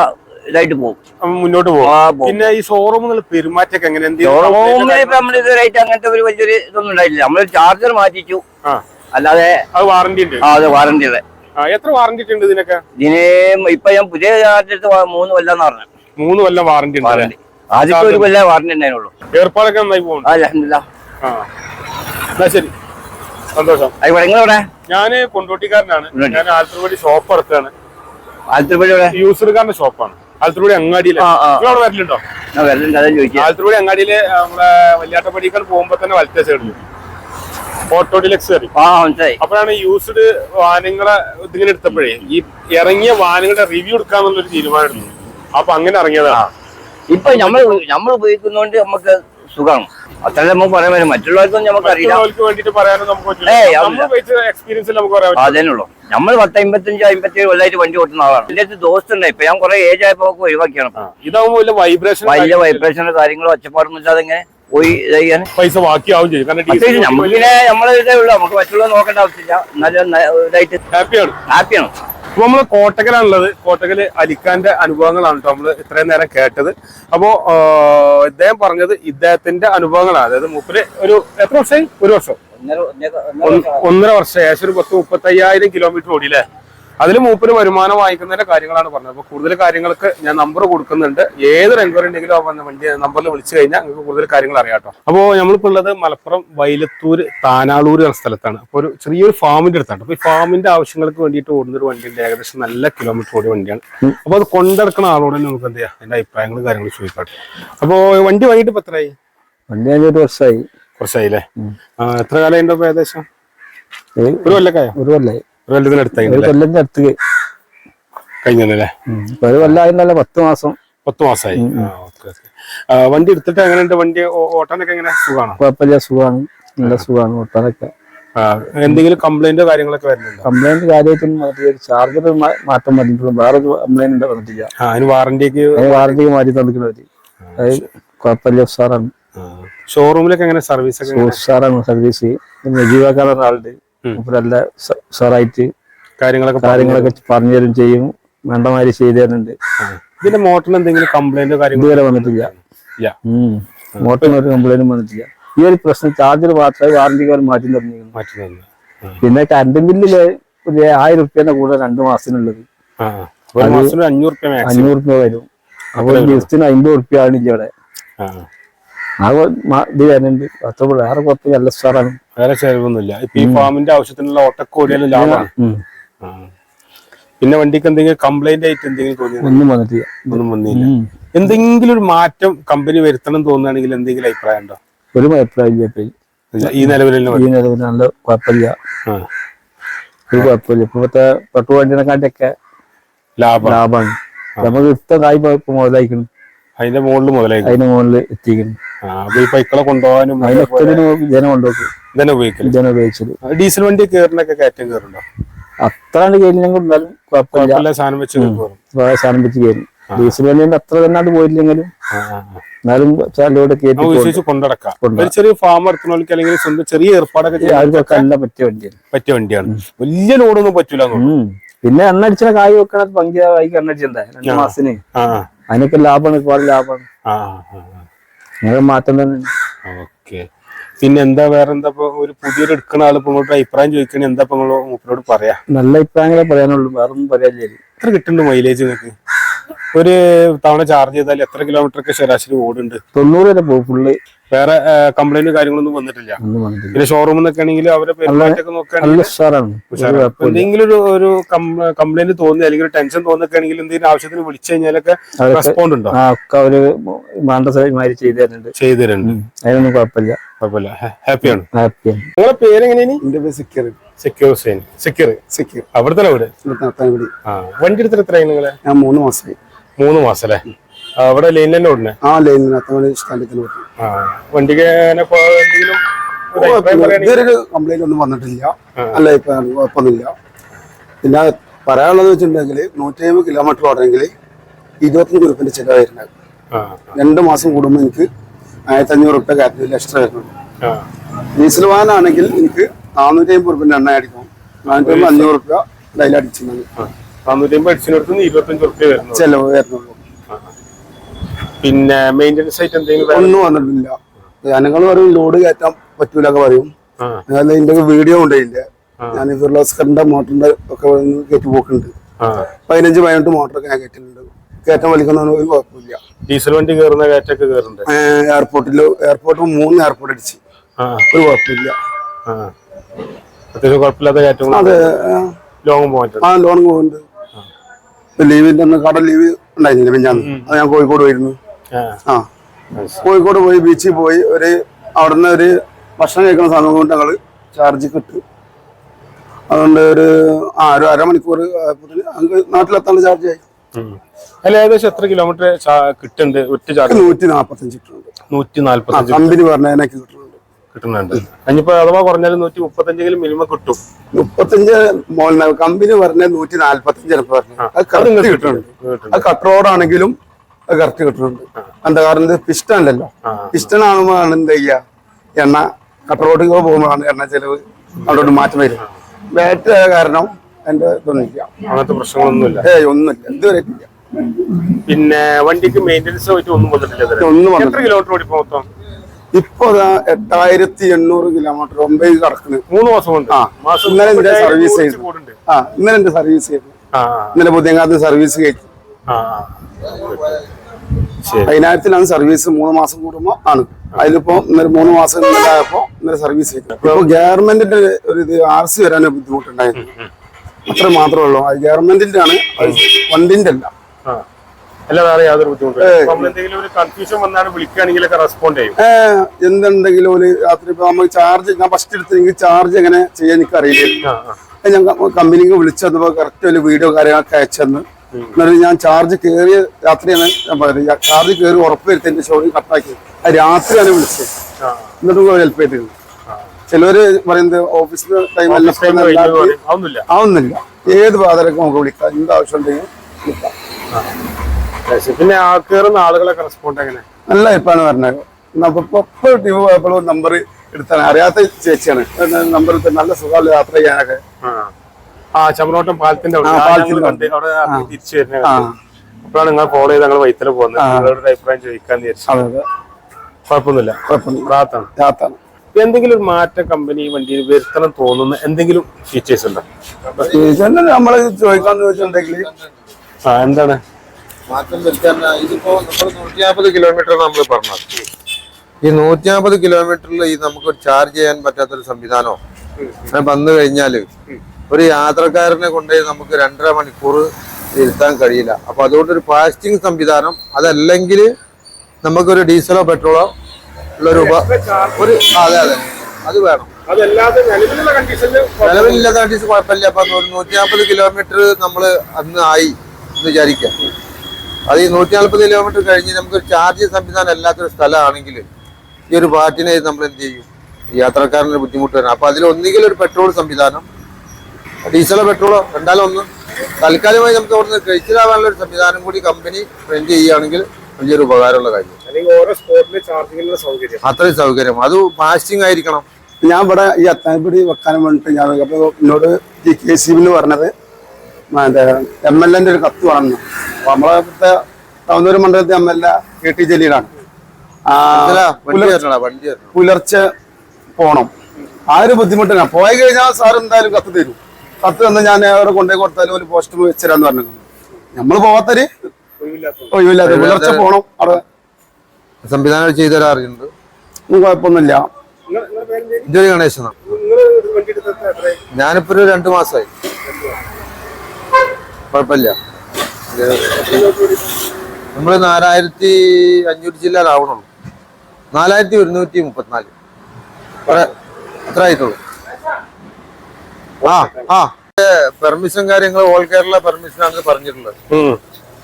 ഇതായിട്ട് പോകും. മുന്നോട്ട് പോകും. പിന്നെ ഈ ഷോറൂം പെരുമാറ്റൊക്കെ എങ്ങനെ? എന്തെങ്കിലും ഷോറൂമിൽ നമ്മൾ ഇതുവരെയായിട്ട് അങ്ങനത്തെ ഒരു വലിയൊരു ഇതൊന്നും ഉണ്ടായില്ല നമ്മൾ ചാർജർ മാറ്റിച്ചു. അല്ലാതെ അത് വാറന്റി ഉണ്ട്. ആ അത് എത്ര വാറന്റി ഉണ്ട് ഇതിനൊക്കെ? ഇതിന് ഇപ്പൊ ഞാൻ പുതിയ ചാർജർ എടുത്ത് മൂന്ന് കൊല്ലം പറഞ്ഞു. മൂന്ന് കൊല്ലം വാറന്റി ഉണ്ട് ആദ്യത്തെ ഒരു കൊല്ലം വാറന്റി ഉണ്ടായിരുന്നുള്ളൂ ഏർപ്പാടൊക്കെ നന്നായി എന്നാ ശരി. സന്തോഷം. നിങ്ങളിവിടെ? ഞാൻ കൊണ്ടോട്ടിക്കാരനാണ്. കൊണ്ടോട്ടി. ഞാൻ ആലത്തൂർപടി ഷോപ്പ് നടത്തുകയാണ് ആലത്തൂർപടി യൂസർക്കാരന്റെ ഷോപ്പാണ് ആലത്തൂർപടി അങ്ങാടിയിലെ. അവിടെ വരലുണ്ടോ? വരലുണ്ട്. ആലത്തൂർപടി അങ്ങാടിയിലെ നമ്മളെ വല്യാട്ടപ്പടിക്കൽ പോകുമ്പോ തന്നെ വലത്തെ സൈഡിൽ ഓട്ടോ ഡിലക്സ് കയറി അപ്പോഴാണ് യൂസ്ഡ് വാഹനങ്ങളെ ഇതിങ്ങനെ എടുത്തപ്പോഴേ ഈ ഇറങ്ങിയ വാഹനങ്ങളുടെ റിവ്യൂ എടുക്കാന്നുള്ളൊരു തീരുമാനം എടുത്തു അപ്പൊ അങ്ങനെ ഇറങ്ങിയതാണ്. ഇപ്പൊ നമ്മൾ നമ്മൾ ഉപയോഗിക്കുന്നോണ്ട് നമുക്ക് സുഖം അത്ര നമുക്ക് പറയാൻ പറ്റും. മറ്റുള്ളവർക്കൊന്നും നമുക്ക് അറിയില്ല. മറ്റുള്ളവർക്ക് പറ്റില്ല. നമ്മൾ പത്ത് അമ്പത്തഞ്ച് അമ്പത്തേഴ് കൊല്ലമായിട്ട് വണ്ടി ഓട്ടുന്ന ആളാണ്. എന്റെ അടുത്ത് ദോസ്ത് ഉണ്ട് ഇപ്പൊ ഞാൻ കുറെ ഏജ് ആയപ്പോ ഒഴിവാക്കിയാണ്. ഇതാവുമ്പോൾ ഇതാവുമ്പോ വലിയ വൈബ്രേഷൻ വലിയ വൈബ്രേഷനോ കാര്യങ്ങളോ ഒച്ചപ്പാടൊന്നും ഇല്ലാതെ ഇങ്ങനെ പോയി ചെയ്യാൻ പൈസ ബാക്കിയാവും ചെയ്യും. കാരണം നമുക്കിങ്ങനെ നമ്മളെ ഇതേ ഉള്ളൂ. നമുക്ക് മറ്റുള്ള നോക്കേണ്ട ആവശ്യമില്ല. എന്നാലും ഇതായിട്ട് ഹാപ്പിയാണ്. ഹാപ്പിയാണ്. അപ്പൊ നമ്മൾ കോട്ടക്കലാണുള്ളത്. കോട്ടക്കൽ അലിക്കാന്റെ അനുഭവങ്ങളാണ് കേട്ടോ നമ്മൾ ഇത്രയും നേരം കേട്ടത്. അപ്പോ ഇദ്ദേഹം പറഞ്ഞത് ഇദ്ദേഹത്തിന്റെ അനുഭവങ്ങളാണ്. അതായത് മൂപ്പര് ഒരു എത്ര വർഷം ഒരു വർഷം. ഒന്നര വർഷം. ഏകദേശം ഒരു പത്ത് മുപ്പത്തയ്യായിരം കിലോമീറ്റർ ഓടിയില്ലേ? അതിൽ മൂപ്പര് വരുമാനം വാങ്ങിക്കുന്നതിന്റെ കാര്യങ്ങളാണ് പറഞ്ഞത്. അപ്പൊ കൂടുതൽ കാര്യങ്ങൾക്ക് ഞാൻ നമ്പർ കൊടുക്കുന്നുണ്ട്. ഏത് എൻക്വയറി ഉണ്ടെങ്കിലും ആ വണ്ടി നമ്പറിൽ വിളിച്ചു കഴിഞ്ഞാൽ നിങ്ങൾക്ക് കൂടുതൽ കാര്യങ്ങൾ അറിയാട്ടോ അപ്പോൾ നമ്മളിപ്പോൾ ഉള്ളത് മലപ്പുറം വൈലത്തൂര് താനാളൂർ എന്ന സ്ഥലത്താണ്. അപ്പോൾ ഒരു ചെറിയൊരു ഫാമിന്റെ അടുത്താണ്. അപ്പോൾ ഈ ഫാമിന്റെ ആവശ്യങ്ങൾക്ക് വേണ്ടിയിട്ട് ഓടുന്ന ഒരു വണ്ടിയുണ്ട്. ഏകദേശം നല്ല കിലോമീറ്റർ ഓടിയ വണ്ടിയാണ്. അപ്പോൾ അത് കൊണ്ടെടുക്കുന്ന ആളോട് നമുക്ക് എന്ത് ചെയ്യാം? അതിന്റെ അഭിപ്രായങ്ങളും കാര്യങ്ങളും ചോദിക്കാട്ടെ അപ്പോൾ വണ്ടി വാങ്ങിയിട്ട് ഇപ്പൊ എത്രയായി? വണ്ടി ഒരു വർഷമായി കുറച്ചായില്ലേ? എത്ര കാലം ഉണ്ടോ ഏകദേശം? ഒരു കൊല്ലക്കായോ? ഒരു കൊല്ലായി. ഒരു കൊല്ലത്തിനടുത്തായി ഒരു കൊല്ലത്തിന്റെ അടുത്ത് കഴിഞ്ഞല്ലേ ഇപ്പൊ ഒരു കൊല്ലായി നല്ല പത്ത് മാസം. പത്ത് മാസമായി. വണ്ടി എടുത്തിട്ട് എങ്ങനെയുണ്ട്? വണ്ടി ഓട്ടാനൊക്കെ എങ്ങനെ? സുഖമാണ് കുഴപ്പമില്ല സുഖമാണ്. നല്ല സുഖമാണ് ഓട്ടാനൊക്കെ. എന്തെങ്കിലും കംപ്ലൈന്റോ കാര്യങ്ങളൊക്കെ വരുന്നുണ്ടോ കംപ്ലൈന്റ് കാര്യമായിട്ടൊന്നും വന്നിട്ടില്ല. ചാർജർ മാറ്റം വന്നിട്ടുള്ളൂ വേറെ കംപ്ലൈന്റ് വന്നിട്ടില്ല. അതിന് അതിന് മാറ്റി തന്നിട്ടുണ്ട് അത് കുഴപ്പമില്ല ഉഷാറാണ്. ഷോറൂമിലൊക്കെ എങ്ങനെ? സർവീസ്? ഉഷാറാണ് സർവീസ് നജീവാക്കാൻ ഒരാളുണ്ട് നല്ല സാറായിട്ട് കാര്യങ്ങളൊക്കെ കാര്യങ്ങളൊക്കെ പറഞ്ഞു തരും ചെയ്യും. വേണ്ട മാതിരി ചെയ്തു തരുന്നുണ്ട്. ഇതിന്റെ മോട്ടറിന് എന്തെങ്കിലും കംപ്ലൈന്റ് ഇതുവരെ വന്നിട്ടില്ല. മോട്ടറിന് ഒരു കംപ്ലൈന്റും വന്നിട്ടില്ല. ഈ ഒരു പ്രശ്നം ചാർജർ മാത്രമേ വാറന്റിക്കാർ മാറ്റി തന്നിരിക്കുന്നു. മാറ്റി തന്നു. പിന്നെ കറണ്ട് ബില്ലിൽ ഒരു ആയിരം റുപ്യന്റെ കൂടെ രണ്ടു മാസത്തിനുള്ളത്. അഞ്ഞൂറ് റുപ്യ വരും. അപ്പോൾ ഒരു ദിവസത്തിന് അമ്പത് റുപ്യ ഇല്ല ഇവിടെ. ആ ആ കൊ- മ- ഇത് വരുന്നുണ്ട്. അത്ര വേറെ കുറച്ച് നല്ല ഉഷാറാണ്. വേറെ ചെലവൊന്നുമില്ല. ഇപ്പൊ ഈ ഫാമിന്റെ ആവശ്യത്തിനുള്ള ഓട്ടൊക്കെ ഓടിയാലും ലാഭമാണ്. പിന്നെ വണ്ടിക്ക് എന്തെങ്കിലും കംപ്ലൈന്റ് ആയിട്ട് എന്തെങ്കിലും തോന്നിയോ ഒന്നും വന്നിട്ടില്ല. ഒന്നും വന്നില്ല. എന്തെങ്കിലും ഒരു മാറ്റം കമ്പനി വരുത്തണം തോന്നുകയാണെങ്കിൽ എന്തെങ്കിലും അഭിപ്രായം ഉണ്ടോ? ഒരു അഭിപ്രായം ഈ- നിലവിൽ ഈ നിലവിൽ നല്ല കുഴപ്പമില്ല. ഒരു കുഴപ്പമില്ല. ഇപ്പോഴത്തെ പെട്രോൾ വണ്ടിനെക്കാട്ടിയൊക്കെ ലാഭം. ലാഭമാണ്. നമുക്ക് ഇഷ്ടം കായ് മുതലായിക്കണം. അതിന്റെ മുകളിൽ മുതലായി അതിന് മുകളിൽ എത്തിക്കുന്നു ഈ പൈക്കളെ കൊണ്ടുപോകാനും ജനം കൊണ്ടുപോകും ഇതന്നെ ജനം ഉപയോഗിച്ചത്. ഡീസൽ വണ്ടി കയറിനൊക്കെ കയറ്റം കയറുണ്ടോ അത്രാണ്ട് കഴിഞ്ഞെങ്കിൽ എന്നാലും കുഴപ്പമില്ല. കുഴപ്പമില്ല സാധനം വെച്ച് കയറും. വേറെ സാധനം വെച്ച് കയറും. ഡീസൽ വണ്ടിന്റെ അത്ര തന്നെ പോയില്ലെങ്കിലും. എന്നാലും നമുക്ക് വിശ്വസിച്ച് കൊണ്ടടക്കാം ചെറിയ ഫാം നടത്തുന്നവർക്ക് അല്ലെങ്കിൽ സ്വന്തം ചെറിയ ഏർപ്പാടൊക്കെ പറ്റിയ വണ്ടിയാണ്. പറ്റിയ വണ്ടിയാണ്. വലിയ ലോഡൊന്നും പറ്റൂല. പിന്നെ എണ്ണ അടിച്ച കായ് വെക്കണത് പങ്കിയ കായ്ക്ക് എണ്ണടിച്ചെന്താ രണ്ടു മാസത്തിന്. അതിനൊക്കെ ലാഭമാണ് ഒരുപാട് ലാഭമാണ്. അങ്ങനെ മാറ്റം തന്നെ. ഓക്കെ. പിന്നെ എന്താ വേറെ എന്താ ഒരു പുതിയൊരു എടുക്കുന്ന ആൾ ഇപ്പൊ ഇങ്ങോട്ട് അഭിപ്രായം ചോദിക്കണേ എന്താ ഇപ്പൊ മൂപ്പരോട് പറയാ? നല്ല അഭിപ്രായങ്ങളെ പറയാനുള്ളൂ വേറെ ഒന്നും പറയാനില്ല എത്ര കിട്ടുന്നുണ്ട് മൈലേജ് നിങ്ങൾക്ക് ഒരു തവണ ചാർജ് ചെയ്താൽ എത്ര കിലോമീറ്റർ ഒക്കെ ശരാശരി ഓടുണ്ട്? തൊണ്ണൂറ് വരെ പോകും ഫുള്ള് വേറെ കംപ്ലൈന്റ് കാര്യങ്ങളൊന്നും വന്നിട്ടില്ല. പിന്നെ ഷോറൂമിൽ നിന്നൊക്കെ ആണെങ്കിൽ അവരെ പെരുമാറ്റമൊക്കെ നോക്കുകയാണെങ്കിൽ എന്തെങ്കിലും ഒരു ഒരു കംപ്ലൈന്റ് തോന്നി അല്ലെങ്കിൽ ടെൻഷൻ തോന്നുകയാണെങ്കിൽ എന്തെങ്കിലും ആവശ്യത്തിന് വിളിച്ചു കഴിഞ്ഞാലൊക്കെ റെസ്പോണ്ട് ഉണ്ടോ? അവർ ചെയ്തു തരുന്നുണ്ട്. ചെയ്തു തരുന്നുണ്ട്. അതിനൊന്നും കുഴപ്പമില്ല. കുഴപ്പമില്ല. ഹാപ്പിയാണ് ഹാപ്പിയാണ് നിങ്ങളെ പേര് എങ്ങനെയാണ് എന്റെ പേര് സിക്കർ. സെക്യൂർ സെക്യൂർ വീട് വണ്ടി എടുത്തിട്ട് എത്രയായി നിങ്ങളെ? ഞാൻ മൂന്ന് മാസമായി. മൂന്ന് മാസം അല്ലേ അവിടെ ലൈൻ തന്നെ ഓടുന്നേ? ആ നടത്താൻവേണ്ടി സ്റ്റാൻഡിൽ ആ വണ്ടിക്ക് അങ്ങനെ എന്തെങ്കിലും ഒരു അഭിപ്രായം പറയുകയാണെങ്കിൽ ഇതുവരെ കംപ്ലൈന്റ് ഒന്നും വന്നിട്ടില്ല. നല്ല അഭിപ്രായമാണ് കുഴപ്പമൊന്നുമില്ല. പിന്നെ പറയാനുള്ളത് വെച്ചിട്ടുണ്ടെങ്കിൽ നൂറ്റി അമ്പത് കിലോമീറ്റർ ഓടണമെങ്കിൽ ഇരുപത്തഞ്ച് റുപ്യന്റെ ചിലവ് വരുന്നത്. ആ രണ്ട് മാസം കൂടുമ്പോൾ എനിക്ക് ആയിരത്തി അഞ്ഞൂറ് റുപ്യ കാറ്റിൽ എക്സ്ട്രാ വരുന്നുണ്ട്. ആ. ഡീസൽ വാഹനമാണെങ്കിൽ എനിക്ക് നാനൂറ്റി അമ്പത് റുപ്യന്റെ എണ്ണ അടിക്കും നാനൂറ്റി അമ്പത് അഞ്ഞൂറ് റുപ്യ ഡെയിലി അടിച്ചിട്ടുണ്ട്. നാനൂറ്റി അമ്പത് അടിച്ചിനടുത്ത് ഇരുപത്തഞ്ച് വരുന്നു ചിലവ് വരുന്നുള്ളൂ. പിന്നെ മെയിന്റെനൻസ് ആയിട്ട് എന്തെങ്കിലും ഒന്നും വന്നിട്ടില്ല. ജനങ്ങൾ പറയും ലോഡ് കയറ്റാൻ പറ്റൂലൊക്കെ പറയും. അതായത് ഇതിന്റെ വീഡിയോ ഉണ്ട് ഇതിന്റെ. ഞാൻ ഫിർലോസ്കറിന്റെ മോട്ടറിന്റെ ഒക്കെ കയറ്റി പോക്കുണ്ട്. പതിനഞ്ച് പതിനെട്ട് മോട്ടറൊക്കെ ഞാൻ കയറ്റുന്നുണ്ട്. കയറ്റം വലിക്കുന്ന ഒരു കുഴപ്പമില്ല. ഡീസൽ വണ്ടി കയറുന്ന കയറ്റൊക്കെ കയറുന്നുണ്ട് എയർപോർട്ടിൽ എയർപോർട്ട് മൂന്ന് എയർപോർട്ട് അടിച്ച്. ഒരു കുഴപ്പമില്ല. അത്യാവശ്യം കുഴപ്പമില്ലാത്ത കയറ്റങ്ങൾ അത് ലോങ് പോകാൻ ആ ലോൺ പോകുന്നുണ്ട് ലീവിന്റെ അന്ന് കട ലീവ് ഉണ്ടായിരുന്നില്ല പിന്നെ അത് ഞാൻ കോഴിക്കോട് പോയിരുന്നു. ആ. കോഴിക്കോട് പോയി ബീച്ചിൽ പോയി ഒരു അവിടുന്ന് ഒരു ഭക്ഷണം കഴിക്കുന്ന സമയം കൊണ്ട് ഞങ്ങൾ ചാർജ് കിട്ടു അതുകൊണ്ട് ഒരു ആ ഒരു അരമണിക്കൂർ നാട്ടിലെത്താണ്ട് ചാർജ് ആയി. അല്ല ഏകദേശം എത്ര കിലോമീറ്റർ കിട്ടുന്നുണ്ട്? ഒറ്റ ചാർജ് നൂറ്റി നാപ്പത്തഞ്ച് കിട്ടുന്നുണ്ട്. നൂറ്റി ആ നാല്പത്തഞ്ച് കമ്പനി പറഞ്ഞതിനൊക്കെ കിട്ടുന്നുണ്ട്. കിട്ടുന്നുണ്ട്. അതിനിപ്പോ അഥവാ കുറഞ്ഞാലും നൂറ്റി മുപ്പത്തഞ്ചെങ്കിലും മിനിമം കിട്ടും. മുപ്പത്തഞ്ച് കമ്പനി പറഞ്ഞ നൂറ്റി നാല്പത്തഞ്ച് ചിലപ്പോൾ പറഞ്ഞു അത് അത് കിട്ടുന്നുണ്ട്. അത് കട്ട് റോഡാണെങ്കിലും അത് കറക്റ്റ് കിട്ടുന്നുണ്ട് എന്താ കാരണം ഇത് പിസ്റ്റൺ അല്ലല്ലോ. പിസ്റ്റൺ ആകുമ്പോഴാണ് എന്താ ചെയ്യുക? എണ്ണ കട്ട് റോഡിൽ പോകുമ്പോഴാണ് എണ്ണ ചെലവ് അവിടെ മാറ്റം വരും ബാറ്ററി ആയ കാരണം എന്റെ ഇതൊന്നുമില്ല. അങ്ങനത്തെ പ്രശ്നങ്ങളൊന്നുമില്ല. ഏയ് ഒന്നുമില്ല. ഇതുവരെ ഇല്ല. പിന്നെ വണ്ടിക്ക് മെയിന്റെനൻസ് ആയിട്ട് ഒന്നും വന്നിട്ടില്ല ഇതുവരെ. ഒന്നും എത്ര കിലോമീറ്റർ ഓടി മൊത്തം? ഇപ്പൊ ദാ എട്ടായിരത്തി എണ്ണൂറ് കിലോമീറ്റർ ഒമ്പത് കടക്കുന്നു മൂന്ന് മാസം കൊണ്ട്? ഇന്നലെ എന്റെ സർവീസ് ചെയ്തു. ആ ഇന്നലെ എന്റെ സർവീസ് ചെയ്തു. ഇന്നലെ പുതിയങ്ങാത്ത് സർവീസ് കഴിച്ചു. പതിനായിരത്തിലാണ് സർവീസ് മൂന്ന് മാസം കൂടുമ്പോ ആണ്. അതിലിപ്പോ ഇന്നലെ മൂന്ന് മാസം ഇന്നലെ ആയപ്പോ ഇന്നലെ സർവീസ് ചെയ്തു ഇപ്പൊ ഗവൺമെന്റിന്റെ ഒരു ഇത് ആർ സി വരാൻ ബുദ്ധിമുട്ടുണ്ടായിരുന്നു. അത്ര മാത്രമേ ഉള്ളൂ അത് ഗവൺമെന്റിന്റെ ആണ് വണ്ടിന്റെ അല്ല യാതൊരു എന്തെങ്കിലും ഒരു രാത്രി ഇപ്പൊ നമ്മൾ ചാർജ് ഞാൻ ഫസ്റ്റ് എടുത്തെങ്കിൽ ചാർജ് എങ്ങനെ ചെയ്യാൻ എനിക്ക് അറിയില്ല ഞാൻ കമ്പനിക്ക് വിളിച്ചു വന്നപ്പോ കറക്റ്റ് ഒരു വീഡിയോ കാര്യങ്ങളൊക്കെ അയച്ചെന്ന് എന്നിട്ട് ഞാൻ ചാർജ് കയറിയ രാത്രിയാണ് ഞാൻ പറയുന്നത് ചാർജ് കയറി ഉറപ്പ് വരുത്തി ഷോറി കട്ടാക്കി അത് രാത്രിയാണ് വിളിച്ചത്. എന്നിട്ട് ഹെൽപ്പ് ചെയ്തിരുന്നു. ചിലവര് പറയുന്നത് ഓഫീസിൽ ടൈം ആവുന്നില്ല ഏത് പാതരക്കും നമുക്ക് വിളിക്കാം. എന്ത് ആവശ്യം ഉണ്ടെങ്കിലും വിളിക്കാം. ശരി. പിന്നെ ആ കയറുന്ന ആളുകളൊക്കെ റെസ്പോണ്ട് എങ്ങനെ? നല്ല ഹെൽപ്പാണ് പറഞ്ഞത്. ഇപ്പൊ ടീം പോയപ്പോഴും നമ്പർ എടുത്താണ്. അറിയാത്ത ചേച്ചിയാണ്. നമ്പർ എടുത്ത് നല്ല സുഖമുള്ള യാത്ര ചെയ്യാനൊക്കെ ആ ചമ്രോട്ടം പാലത്തിന്റെ തിരിച്ചു വരുന്ന ആ. അപ്പോഴാണ് നിങ്ങൾ ഫോളോ ചെയ്ത് ഞങ്ങൾ വൈത്തല പോകുന്നത്. നിങ്ങളുടെ ഒരു അഭിപ്രായം ചോദിക്കാന്ന് വിചാരിച്ചു. കുഴപ്പമൊന്നുമില്ല. റാത്താണ്. എന്തെങ്കിലും ഒരു മാറ്റം കമ്പനി വണ്ടിയിൽ വരുത്തണം തോന്നുന്ന? എന്തെങ്കിലും ഫീച്ചേഴ്സ് ഉണ്ടോ? ഫീച്ചേഴ്സ് നമ്മൾ ചോദിക്കാന്ന് ചോദിച്ചിട്ടുണ്ടെങ്കിൽ ആ എന്താണ്? മാറ്റം വരുത്താൻ ഇതിപ്പോ നമ്മൾ കിലോമീറ്റർ നമ്മൾ പറഞ്ഞത്. ഈ നൂറ്റി നാൽപ്പത് കിലോമീറ്ററിൽ ഈ നമുക്ക് ചാർജ് ചെയ്യാൻ പറ്റാത്തൊരു സംവിധാനോ? അങ്ങനെ വന്നു കഴിഞ്ഞാൽ ഒരു യാത്രക്കാരനെ കൊണ്ട് നമുക്ക് രണ്ടര മണിക്കൂർ ഇരുത്താൻ കഴിയില്ല. അപ്പോൾ അതുകൊണ്ട് ഒരു ഫാസ്റ്റിംഗ് സംവിധാനം അതല്ലെങ്കിൽ നമുക്കൊരു ഡീസലോ പെട്രോളോ ഉള്ള രൂപ ഒരു അതെ അതെ. അത് വേണം. നിലവിലില്ലാത്ത കണ്ടീഷൻ കുഴപ്പമില്ല. അപ്പൊ നൂറ്റി നാൽപ്പത് കിലോമീറ്റർ നമ്മൾ അന്ന് ആയി എന്ന് വിചാരിക്കാം. അത് ഈ നൂറ്റി നാൽപ്പത് കിലോമീറ്റർ കഴിഞ്ഞ് നമുക്കൊരു ചാർജ് സംവിധാനം അല്ലാത്തൊരു സ്ഥലമാണെങ്കിൽ ഈ ഒരു പാറ്റിനെ നമ്മൾ എന്ത് ചെയ്യും യാത്രക്കാരന് ബുദ്ധിമുട്ട് വരണം അപ്പൊ അതിൽ ഒന്നുകിൽ ഒരു പെട്രോൾ സംവിധാനം ഡീസലോ പെട്രോളോ രണ്ടാലും ഒന്ന്. താൽക്കാലികമായി നമുക്ക് അവിടുന്ന് കഴിച്ചിലാവാനുള്ള ഒരു സംവിധാനം കൂടി കമ്പനി പ്രിന്റ് ചെയ്യുകയാണെങ്കിൽ വലിയൊരു ഉപകാരമുള്ള കാര്യം. അത്രയും സൗകര്യം. അത് ഫാസ്റ്റിംഗ് ആയിരിക്കണം. ഞാൻ ഇവിടെ ഈ അത്താൻപിടി വെക്കാൻ വേണ്ടിട്ട് ഞാൻ അപ്പോൾ എന്നോട് ഈ കെ സി ബിന്ന് പറഞ്ഞത് മറ്റേ എം എൽ എന്റെ ഒരു കത്ത് വേണമെന്ന്. അപ്പോൾ നമ്മളെ ഇവിടുത്തെ തവനൂർ മണ്ഡലത്തെ M L A K T ജലീലാണ്. പുലർച്ചെ പോണം. ആ ഒരു ബുദ്ധിമുട്ടിനാ. പോയി കഴിഞ്ഞാൽ സാർ എന്തായാലും കത്ത് തരും. കത്ത് തന്ന് ഞാൻ അവിടെ കൊണ്ടുപോയി കൊടുത്താലും ഒരു പോസ്റ്റ് വെച്ചരാന്ന് പറഞ്ഞു നമ്മൾ പോവാത്തര് ഒഴിവില്ലാത്ത പുലർച്ചെ പോണം അവിടെ. സംവിധാനം ചെയ്തു തരാറുണ്ട് കുഴപ്പമൊന്നുമില്ല. ജോലി ഗണേശനാണ്. ഞാനിപ്പോ ഒരു രണ്ടു മാസമായി കുഴപ്പമില്ല. നമ്മൾ നാലായിരത്തി അഞ്ഞൂറ്റി ജില്ലയിലാവണുള്ളൂ. നാലായിരത്തി ഒരുന്നൂറ്റി മുപ്പത്തിനാല്. അത്ര ആയിട്ടുള്ളൂ. ആ ആ. പെർമിഷൻ കാര്യങ്ങൾ ഓൾ കേരള പെർമിഷൻ ആണ് പറഞ്ഞിട്ടുള്ളത്.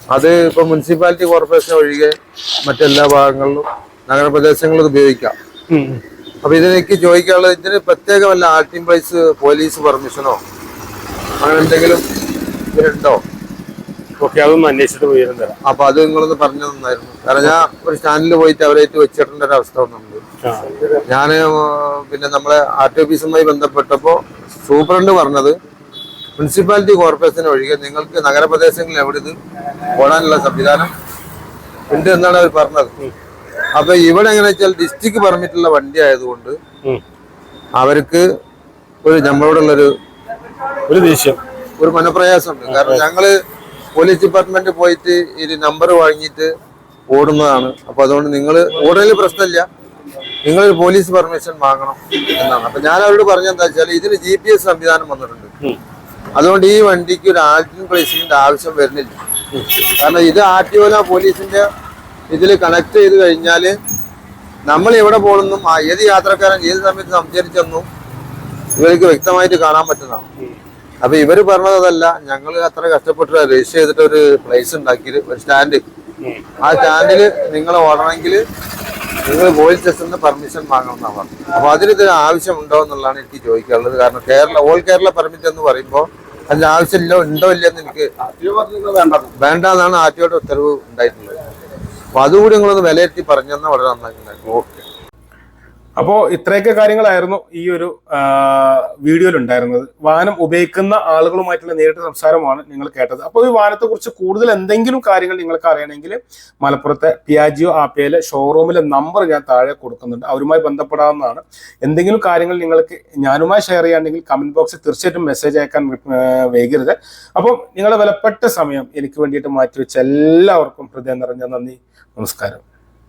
അത് ഇപ്പൊ മുനിസിപ്പാലിറ്റി കോർപ്പറേഷൻ ഒഴികെ മറ്റെല്ലാ ഭാഗങ്ങളിലും നഗരപ്രദേശങ്ങളിലും ഉപയോഗിക്കാം. അപ്പൊ ഇതിലേക്ക് ചോദിക്കാനുള്ളത് ഇതിന് പ്രത്യേകമല്ല ആർട്ടിംഗ് പ്ലേസ് പോലീസ് പെർമിഷനോ അങ്ങനെ എന്തെങ്കിലും ഇതിനുണ്ടോ ഓക്കെ അതൊന്ന് അന്വേഷിച്ചിട്ട് തരാം. അപ്പൊ അത് നിങ്ങളൊന്ന് പറഞ്ഞു തന്നായിരുന്നു. കാരണം ഞാൻ ഒരു സ്റ്റാൻഡിൽ പോയിട്ട് അവരായിട്ട് വെച്ചിട്ടുണ്ട് ഒരു അവസ്ഥ വന്നിട്ടുണ്ട്. ഞാൻ പിന്നെ നമ്മളെ ആർ ടി ഓഫീസുമായി ബന്ധപ്പെട്ടപ്പോ സൂപ്രണ്ട് പറഞ്ഞത് മുനിസിപ്പാലിറ്റി കോർപ്പറേഷൻ ഒഴികെ നിങ്ങൾക്ക് നഗരപ്രദേശങ്ങളിൽ എവിടെ ഇത് ഓടാനുള്ള സംവിധാനം ഉണ്ട് എന്നാണ് അവർ പറഞ്ഞത്. അപ്പൊ ഇവിടെ എങ്ങനെ വെച്ചാൽ ഡിസ്ട്രിക്ട് പെർമിറ്റുള്ള വണ്ടി ആയതുകൊണ്ട് അവർക്ക് ഒരു നമ്മളോടുള്ളൊരു ഒരു ദേഷ്യം. ഒരു മനപ്രയാസമുണ്ട് കാരണം ഞങ്ങൾ പോലീസ് ഡിപ്പാർട്ട്മെന്റ് പോയിട്ട് ഇത് നമ്പർ വാങ്ങിയിട്ട് ഓടുന്നതാണ്. അപ്പൊ അതുകൊണ്ട് നിങ്ങൾ ഓടലിൽ പ്രശ്നമില്ല. നിങ്ങൾ പോലീസ് പെർമിഷൻ വാങ്ങണം എന്നാണ്. അപ്പൊ ഞാൻ അവരോട് പറഞ്ഞെന്താ വെച്ചാൽ ഇതിന് ജി പി എസ് സംവിധാനം വന്നിട്ടുണ്ട്. അതുകൊണ്ട് ഈ വണ്ടിക്ക് ഒരു ആൾട്ടിൻ പ്ലേസിന്റെ ആവശ്യം വരുന്നില്ല. കാരണം ഇത് ആർ ടി ഒല പോലീസിന്റെ ഇതിൽ കണക്ട് ചെയ്ത് കഴിഞ്ഞാൽ നമ്മൾ എവിടെ പോകണമെന്നും ആ ഏത് യാത്രക്കാരൻ ഏത് സമയത്ത് സംചരിച്ചെന്നും ഇവർക്ക് വ്യക്തമായിട്ട് കാണാൻ പറ്റുന്നതാണ്. അപ്പൊ ഇവർ പറഞ്ഞതല്ല ഞങ്ങൾ അത്ര കഷ്ടപ്പെട്ട് രജിസ്റ്റർ ചെയ്തിട്ട് ഒരു പ്ലേസ് ഉണ്ടാക്കി ഒരു സ്റ്റാൻഡ് ആ സ്റ്റാൻഡിൽ നിങ്ങൾ ഓടണമെങ്കിൽ നിങ്ങൾ പോലീസ് സ്റ്റേഷനിൽ പെർമിഷൻ വാങ്ങണം എന്നാണ് പറഞ്ഞത്. അപ്പൊ അതിന് ഇതിന് ആവശ്യമുണ്ടോ എന്നുള്ളതാണ് എനിക്ക് ചോദിക്കാനുള്ളത്. കാരണം കേരള ഓൾ കേരള പെർമിറ്റ് എന്ന് പറയുമ്പോൾ അതിന് ആവശ്യമില്ലോ ഉണ്ടോ ഇല്ല ഇല്ലെന്ന് എനിക്ക് വേണ്ട എന്നാണ് ആർ ഉത്തരവ് ഉണ്ടായിട്ടുള്ളത്. അപ്പൊ അതുകൂടി നിങ്ങളൊന്ന് വിലയിരുത്തി പറഞ്ഞെന്നാൽ വളരെ നന്നായിട്ടുണ്ടായിരുന്നു. ഓക്കെ അപ്പോൾ ഇത്രയൊക്കെ കാര്യങ്ങളായിരുന്നു ഈ ഒരു വീഡിയോയിൽ ഉണ്ടായിരുന്നത് വാഹനം ഉപയോഗിക്കുന്ന ആളുകളുമായിട്ടുള്ള നേരിട്ട് സംസാരമാണ് നിങ്ങൾ കേട്ടത്. അപ്പോൾ ഈ വാഹനത്തെക്കുറിച്ച് കൂടുതൽ എന്തെങ്കിലും കാര്യങ്ങൾ നിങ്ങൾക്ക് അറിയണമെങ്കിൽ മലപ്പുറത്തെ പിയാജിയോ ആപ്പിയയിലെ ഷോറൂമിലെ നമ്പർ ഞാൻ താഴെ കൊടുക്കുന്നുണ്ട്. അവരുമായി ബന്ധപ്പെടാവുന്നതാണ്. എന്തെങ്കിലും കാര്യങ്ങൾ നിങ്ങൾക്ക് ഞാനുമായി ഷെയർ ചെയ്യാണെങ്കിൽ കമന്റ് ബോക്സിൽ തീർച്ചയായിട്ടും മെസ്സേജ് അയക്കാൻ വൈകരുത്. അപ്പം നിങ്ങളുടെ വിലപ്പെട്ട സമയം എനിക്ക് വേണ്ടിയിട്ട് മാറ്റിവെച്ച എല്ലാവർക്കും ഹൃദയം നിറഞ്ഞ നന്ദി. നമസ്കാരം.